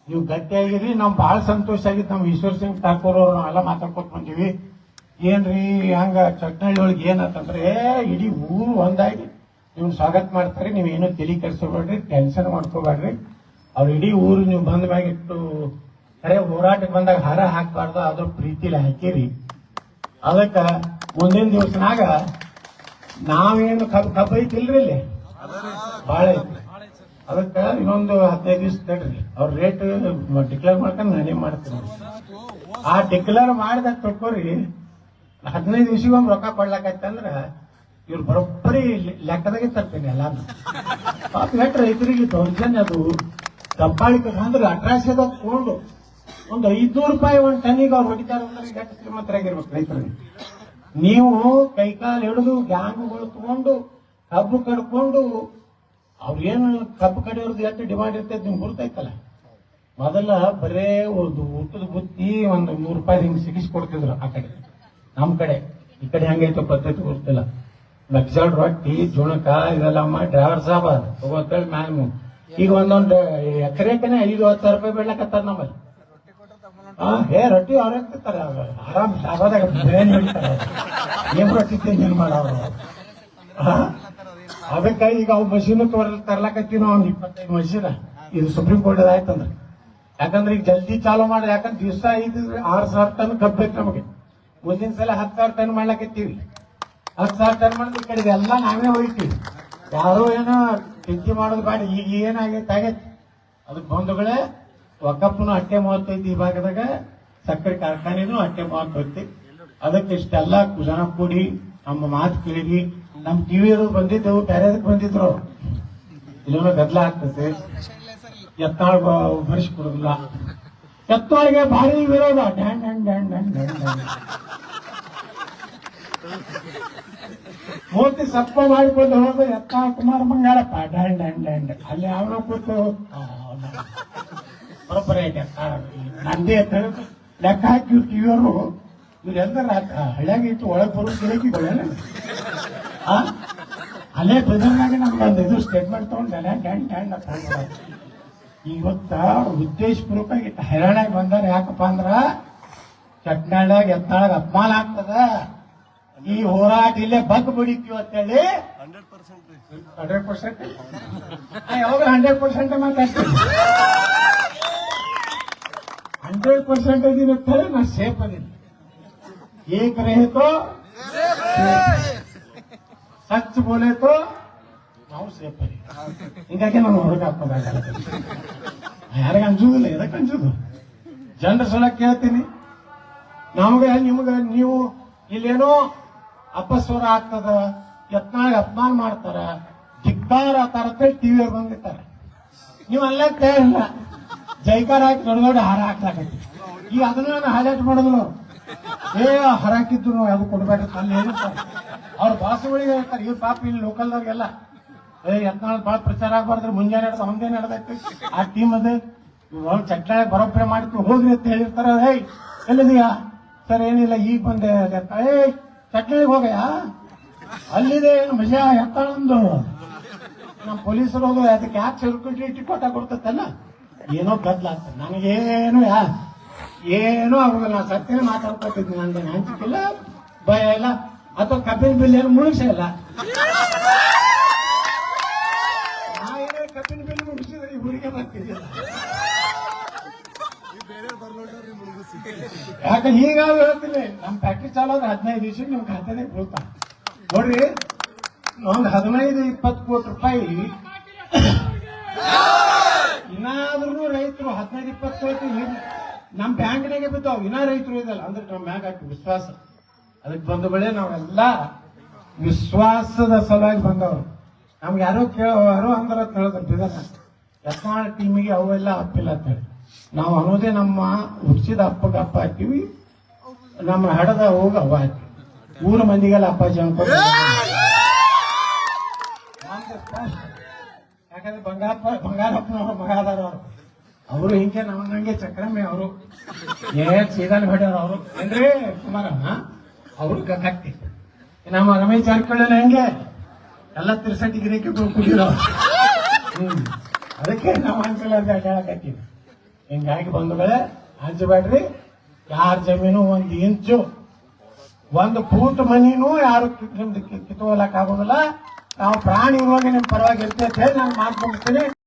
A: ನೀವು ಗಟ್ಟಿಯಾಗಿರಿ, ನಾವು ಬಹಳ ಸಂತೋಷ ಆಗಿತ್ತು ನಮ್ಮ ಈಶ್ವರ್ ಸಿಂಗ್ ಠಾಕೂರ್ ಅವರು ನಾವೆಲ್ಲ ಮಾತಾಡ್ಕೊಂಡು ಬಂದೀವಿ. ಏನ್ರಿ, ಹಂಗ ಚಟ್ನಳ್ಳಿ ಒಳಗೆ ಏನಂತಂದ್ರೆ ಇಡೀ ಊರು ಒಂದಾಗಿ. ನೀವು ಸ್ವಾಗತ ಮಾಡ್ತಾರೆ ನೀವೇನು ತಲೆ ಕೆಡಿಸ್ಕೋಬೇಡ್ರಿ, ಟೆನ್ಷನ್ ಮಾಡ್ಕೋಬೇಡ್ರಿ. ಅವ್ರ ಇಡೀ ಊರು ನೀವು ಬಂದ ಮ್ಯಾಗ ಇಟ್ಟು, ಕರೆ ಹೋರಾಟಕ್ಕೆ ಬಂದಾಗ ಹರ ಹಾಕಬಾರ್ದು ಅದ್ರ ಪ್ರೀತಿಲಿ ಹಾಕಿರಿ. ಅದಕ್ಕ ಮುಂದಿನ ದಿವಸನಾಗ ನಾವೇನು ಕಬ್ ಕಬ್ಬ ಐತಿಲ್ರಿ ಇಲ್ಲಿ? ಬಾಳ ಐತಿ ಅದಕ್ಕ ಇನ್ನೊಂದು ಹದಿನೈದು ದಿವಸ ತಡ್ರಿ. ಅವ್ರ ರೇಟ್ ಡಿಕ್ಲೇರ್ ಮಾಡ್ಕೊಂಡು ನಾನೇ ಮಾಡ್ತೀನಿ. ಆ ಡಿಕ್ಲೇರ್ ಮಾಡಿದಾಗ ತಕ್ಕೋರಿ ಹದಿನೈದು ದಿವಸಿಗೊಮ್ಮೆ ರೊಕ್ಕ ಕೊಡ್ಲಾಕತ್ತಂದ್ರ ಇವ್ರು ಬರೋಬ್ಬರಿ ಲೆಕ್ಕದಾಗೆ ತರ್ತೀನಿ ಎಲ್ಲ ಪಾಪ ಎಷ್ಟು ರೈತರಿಗೆ ದೌರ್ಜನ್ಯ ಅದು. ದಬ್ಬಾಳಿಕೆ ಅಂದ್ರೆ ಅಟ್ರಾಶದ ತಗೊಂಡು ಒಂದು ಐದ್ನೂರು ರೂಪಾಯಿ ಒಂದು ಟನ್ನಿಗೆ ಅವ್ರು ಹೊಡಿತಾರೆ ಅಂದ್ರೆ ಶ್ರೀಮಂತರಾಗಿರ್ಬೇಕು ರೈತರಿಗೆ. ನೀವು ಕೈಕಾಲು ಹಿಡಿದು ಗ್ಯಾಂಗ್ಗಳು ತಗೊಂಡು, ಕಬ್ಬು ಕಡ್ಕೊಂಡು ಅವ್ರೇನು ಕಬ್ಬು ಕಡಿಯೋದು ಎಷ್ಟು ಡಿಮಾಂಡ್ ಇರ್ತೈತೆ ನಿಮ್ಗೆ ಗುರುತೈತಲ್ಲ ಮೊದಲ ಬರೇ ಒಂದು ಊಟದ ಬುತ್ತಿ ಒಂದು ನೂರು ರೂಪಾಯಿ ಹಿಂಗೆ ಸಿಗಿಸ್ಕೊಡ್ತಿದ್ರು ಆ ಕಡೆ. ನಮ್ಮ ಕಡೆ. ಈ ಕಡೆ ಹೆಂಗೈತೋ ಪದ್ಧತಿ ಗೊತ್ತಿಲ್ಲ. ಮೆಕ್ಸಡ್ ರೊಟ್ಟಿ, ಜುಣಕ ಇದೆಲ್ಲ ಮಾಡಿ ಡ್ರೈವರ್ ಸಾಬ ತಗೋತೇಳಿ ಮ್ಯಾಮ್ ಈಗ ಒಂದೊಂದು ಎಕರೆಕನೆ ಐದು ಹತ್ತು ಸಾವಿರ ರೂಪಾಯಿ ಬೆಳ್ಳಕತ್ತಾರ ನಮ್ಮಲ್ಲಿ. ಹೇ ರೊಟ್ಟಿ ತಿಂತಾರೆ ಅವ್ರು. ಆರಾಮ್ ಡಾಬಾದಾಗ ಬಿರಿಯಾನಿ ಹೊಡಿತಾರ ಏನ್ ರೊಟ್ಟಿ ಹಾ? ಅದಕ್ಕ ಈಗ ಅವು ಮಷೀನ್ ನಾವು ಒಂದ್ ಇಪ್ಪತ್ತೈದು ಮಷೀನ್. ಇದು ಸುಪ್ರೀಂ ಕೋರ್ಟ್ ಆಯ್ತಂದ್ರ. ಯಾಕಂದ್ರೆ ಈಗ ಜಲ್ದಿ ಚಾಲು ಮಾಡಿ, ಯಾಕಂದ್ರೆ ದಿವಸ ಐದು, ಆರು ಸಾವಿರ ಟನ್ ಕಬ್ಬ್ ನಮಗೆ. ಮುಂದಿನ ಸಲ ಹತ್ತು ಸಾವಿರ ಟನ್ ಮಾಡ್ಲಾಕತ್ತೀವಿ. ಹತ್ತು ಸಾವಿರ ಟನ್ ಮಾಡಿದ್ರೆ ಈ ಕಡೆ ಎಲ್ಲ ನಾವೇ ಹೋಯ್ತೀವಿ ಯಾರೋ ಏನೋ ಚಿಂತೆ ಮಾಡೋದು ಬೇಡ, ಈಗ ಏನಾಗೈತೆ, ಆಗೈತೆ. ಅದಕ್ಕೆ ಬಂಧುಗಳೇ ಒಕ್ಕಪ್ಪನು ಅಟ್ಟೆ ಮೂವತ್ತೈದು ಈ ಭಾಗದಾಗ ಸಕ್ಕರೆ ಕಾರ್ಖಾನೆನೂ ಅಟ್ಟೆ ಮೂವತ್ತೈತಿ ಅದಕ್ಕೆ ಇಷ್ಟೆಲ್ಲ ಜನ ಕೂಡಿ ನಮ್ಮ ಮಾತು ಕೇಳಿದ್ವಿ. ನಮ್ಮ ಟಿವಿಯವರು ಬಂದಿದ್ದೆವು ಬೇರೆದಕ್ಕೆ ಬಂದಿದ್ರು. ಇಲ್ಲ ಗದ್ಲ ಆಗ್ತದೆ. ಎತ್ತಾಳ್ ಭರಿಸ್ಕೊಡೋದಿಲ್ಲ ಎತ್ತಾಳಿಗೆ ಭಾರಿ ವಿರೋಧ. ಡ್ಯಾಂಡ್ ಡ್ಯಾಂಡ್ ಡ್ಯಾಂಡ್ ಡ್ಯಾಂಡ್ ಮೂರ್ತಿ ಸಪ್ಪ ಮಾಡಿಕೊಂಡು ಹೋದ ಎತ್ತಾಳ ಕುಮಾರ ಮಂಗಾಳಪ್ಪ. ಡ್ಯಾಂಡ್ ಡ್ಯಾಂಡ್ ಡ್ಯಾಂಡ್. ಅಲ್ಲಿ ಯಾವ ಕೂತು. ಬರೋಬ್ಬರ ಐತೆ ಎತ್ತಾಳ ನಂದೇ ಅಂತ ಹೇಳಿದ್ರು ಲೆಕ್ಕ ಹಾಕಿ ಟಿವಿಯವರು ಇವರೆಲ್ಲ ಹಳ್ಯಾಗ ಇತ್ತು ಒಳಗೆ ಬರೋ ಗಿರಾಕಿಗಳೇನ ಆ? ಅಲ್ಲೇ ಬೆದರ್ನಾಗ ನಮ್ಗೆ ಒಂದು ಇದು ಸ್ಟೇಟ್ಮೆಂಟ್ ತೊಗೊಂಡು ಡ್ಯಾನ್ ಡ್ಯಾಂಡ್ ಡ್ಯಾನ್ ಅಂತ. ಇವತ್ತ ಉದ್ದೇಶಪೂರ್ವಕವಾಗಿ ಹೈರಾಣಾಗಿ ಬಂದಾರ ಯಾಕಪ್ಪ ಅಂದ್ರ ಚಟ್ನಾಳಾಗ ಎತ್ತಾಳಾಗ ಅಪಮಾನ ಆಗ್ತದ. ಈ ಹೋರಾಟ ಇಲ್ಲೇ ಬಗ್ ಬಡಿತೀವಿ ಅಂತೇಳಿ. ಹಂಡ್ರೆಡ್ ಪರ್ಸೆಂಟ್ ಯಾವಾಗ ಹಂಡ್ರೆಡ್ ಪರ್ಸೆಂಟ್? ಮಾತಾಡ್ತೀನಿ ಹಂಡ್ರೆಡ್ ಪರ್ಸೆಂಟ್ ಇದೀನಿ ಅಂತ ಹೇಳಿ ನಾ ಸೇಫ್ ಅದೀನಿ ಏಕ ರಹೆ ತೋ ಸಚ್ ಬೋಲೆ ನಾವು ಸೇಫ್ ಅದಿ ಹಿಂಗಾಗಿ ನಾನು ಹೊರಗೆ ಹಾಕೋದಾಗಲ್ಲ ಯಾರಿಗೆ ಅಂಜುದಿಲ್ಲ, ಎದಕ್ಕೆ ಅಂಜುದು? ಜನರ ಸಲ ಕೇಳ್ತೀನಿ. ನಮಗೆ, ನಿಮ್ಗೆ, ನೀವು ಇಲ್ಲೇನೋ ಅಪಸ್ವರ ಆಗ್ತದ, ಯತ್ನಾಳ್ ಅಪಮಾನ ಮಾಡ್ತಾರ, ಧಿಕ್ಕಾರ ಆತಾರ ಅಂತೇಳಿ ಬಂದಿರ್ತಾರೆ ನೀವು ಅಲ್ಲ ತಯಾರಿಲ್ಲ ಜೈಕಾರ ಹಾಕಿ ದೊಡ್ಡ ದೊಡ್ಡ ಹಾರ ಹಾಕ್ಲಾಕತ್ತಿ. ಈಗ ಅದನ್ನ ನಾನು ಹೈಲೈಟ್ ಮಾಡಿದ್ರು ಏ ಹರ ಹಾಕಿದ್ರು ನಾವು ಯಾವ್ದು ಕೊಡ್ಬೇಡ್ರಿ ಅಲ್ಲಿ ಏನಿರ್ತಾರೆ ಅವ್ರ ಭಾಷೆಗಳಿಗೆ ಹೇಳ್ತಾರೆ, ಇವ್ರ ಪಾಪ ಇಲ್ಲಿ ಲೋಕಲ್ದಾಗೆಲ್ಲ ಏ, ಯತ್ನಾಳ್ ಭಾಳ ಪ್ರಚಾರ ಆಗ್ಬಾರ್ದ್ರೆ, ಮುಂಜಾನೆ ನಡೆದ ಒಂದೇ ನಡೆದೈತಿ. ಆ ಟೀಮ್ ಅದೇ ಅವ್ರು ಚಟ್ನಾಳೆ ಬರೋಬ್ಬರಿ ಮಾಡಿದ್ರು, ಹೋಗ್ರಿ ಅಂತ ಹೇಳಿರ್ತಾರ. ಏಯ್ ಎಲ್ಲಿದೀಯಾ ಸರ್, ಏನಿಲ್ಲ, ಈಗ ಬಂದೆ. ಏಯ್ ಚಟ್ನಾಳಿಗೆ ಹೋಗಯ್ಯ ಅಲ್ಲಿದೆ, ಏನು ಮಜಾ ಎತ್ತಾಳಂದು ನಮ್ಮ ಪೊಲೀಸರು ಹೋಗೋದು ಅದಕ್ಕೆ ಯಾಕೆ ಸೆಕ್ಯೂರಿಟಿ ಕೊಟ್ಟ ಕೊಡ್ತತ್ತಲ್ಲ ಏನೋ ಗದ್ಲಾಗ್ತದೆ ನನಗೇನು ಯಾ, ಏನೂ ಆಗೋದಿಲ್ಲ. ನಾ ಸತ್ಯನೇ ಮಾತಾಡ್ಕೊತಿದ್ದೀನಿ. ನನ್ಗೆ ಹಂಚಿಕಿಲ್ಲ ಭಯ ಇಲ್ಲ. ಅಥವಾ ಕಬ್ಬಿನ ಬಿಲ್ ಏನು ಮುಳುಗಿಸೇ ಇಲ್ಲ. ನಾ ಏನೇ ಕಬ್ಬಿನ ಬಿಲ್ ಮುಗಿಸಿದ್ರೆ ಊರಿಗೆ ಬರ್ತಿದ್ದಿಲ್ಲ ಯಾಕೆ ಹೀಗಾಗಿ ಹೇಳ್ತಿಲ್ಲ ನಮ್ಮ ಫ್ಯಾಕ್ಟ್ರಿ ಚಾಲು ಆದ್ರೆ ಹದಿನೈದು ದಿವಸ ನಿಮ್ ಖಾತೆದಾಗ ಬೀಳ್ತಾ ನೋಡ್ರಿ, ಒಂದು ಹದಿನೈದು ಇಪ್ಪತ್ತು ಕೋಟಿ ರೂಪಾಯಿ ಇನ್ನಾದ್ರೂ ರೈತರು ಹದಿನೈದು ಇಪ್ಪತ್ತು ಕೋಟಿ ನಮ್ಮ ಬ್ಯಾಂಕ್ನಾಗೆ ಬಿದ್ದಾವ್ ಇನ್ನ ರೈತರು ಇದಲ್ಲ. ಅಂದ್ರೆ ನಮ್ಮ ಬ್ಯಾಂಕ್ ಹಾಕಿ ವಿಶ್ವಾಸ. ಅದಕ್ಕೆ ಬಂದ ಬೆಳೆ ನಾವೆಲ್ಲ ವಿಶ್ವಾಸದ ಸಲುವಾಗಿ ಬಂದವರು. ನಮ್ಗೆ ಯಾರೋ ಕೇಳೋರು ಅಂದ್ರ ಹೇಳಿದ್ರು ಬಿದನ್ನ ಯತ್ನಾಳ್ ಟೀಮಿಗೆ ಅವೆಲ್ಲ ಅಪ್ಪಿಲ್ಲ ಅಂತ ಹೇಳಿ. ನಾವು ಅನ್ನೋದೇ ನಮ್ಮ ಹುಟ್ಟಿಸಿದ ಅಪ್ಪಗೆ ಅಪ್ಪ ಹಾಕಿವಿ. ನಮ್ಮ ಹಡದ ಹೋಗಿ ಅವ್ವ ಹಾಕಿ ಊರ ಮಂದಿಗೆಲ್ಲ ಅಪ್ಪಾಜಿ ಅನ್ಕೊಂಡು ಯಾಕಂದ್ರೆ ಬಂಗಾರಪ್ಪ ಬಂಗಾರಪ್ಪನವ್ರು ಮಗ ಅವರು. ಅವರು ಹಿಂಗೆ ನಮ್ಮಂಗೆ ಚಕ್ರಮ್ಮೆ ಅವರು. ಏ ಸೀದಾನ ಹೊಡ್ಯಾರ ಅವರು ಅಂದ್ರೆ ಕುಮಾರ ಅವ್ರು ಗಂಗಾಕ್ತಿ ನಮ್ಮ ರಮೇಶ್ ಜಾರಕಿಹೊಳಿ ಹೆಂಗೆ? ಎಲ್ಲ ತಿರ್ಸಟ್ಟಿ ಗಿರಿಕೆ ಕುಡಿರೋ ಹ್ಮ್. ಅದಕ್ಕೆ ನಮ್ಮ ಅಂಕಲ್ ಅಂತ ಹೇಳಕತ್ತೀವಿ ಹಿಂಗಾಗಿ ಬಂಧುಗಳೇ ಹಂಚಬೇಡ್ರಿ ಯಾರ ಜಮೀನು ಒಂದು ಇಂಚು. ಒಂದು ಫೂಟ್ ಮನಿನೂ ಯಾರು ನಿಮ್ದು ಕಿ- ಕಿತ್ಕೊಳಕ್ ಆಗೋದಿಲ್ಲ. ನಾವು ಪ್ರಾಣಿ ಇರುವಾಗ ನಿಮ್ ಪರವಾಗಿ ಇರ್ತೇವೆ ನಾನು ಮಾತು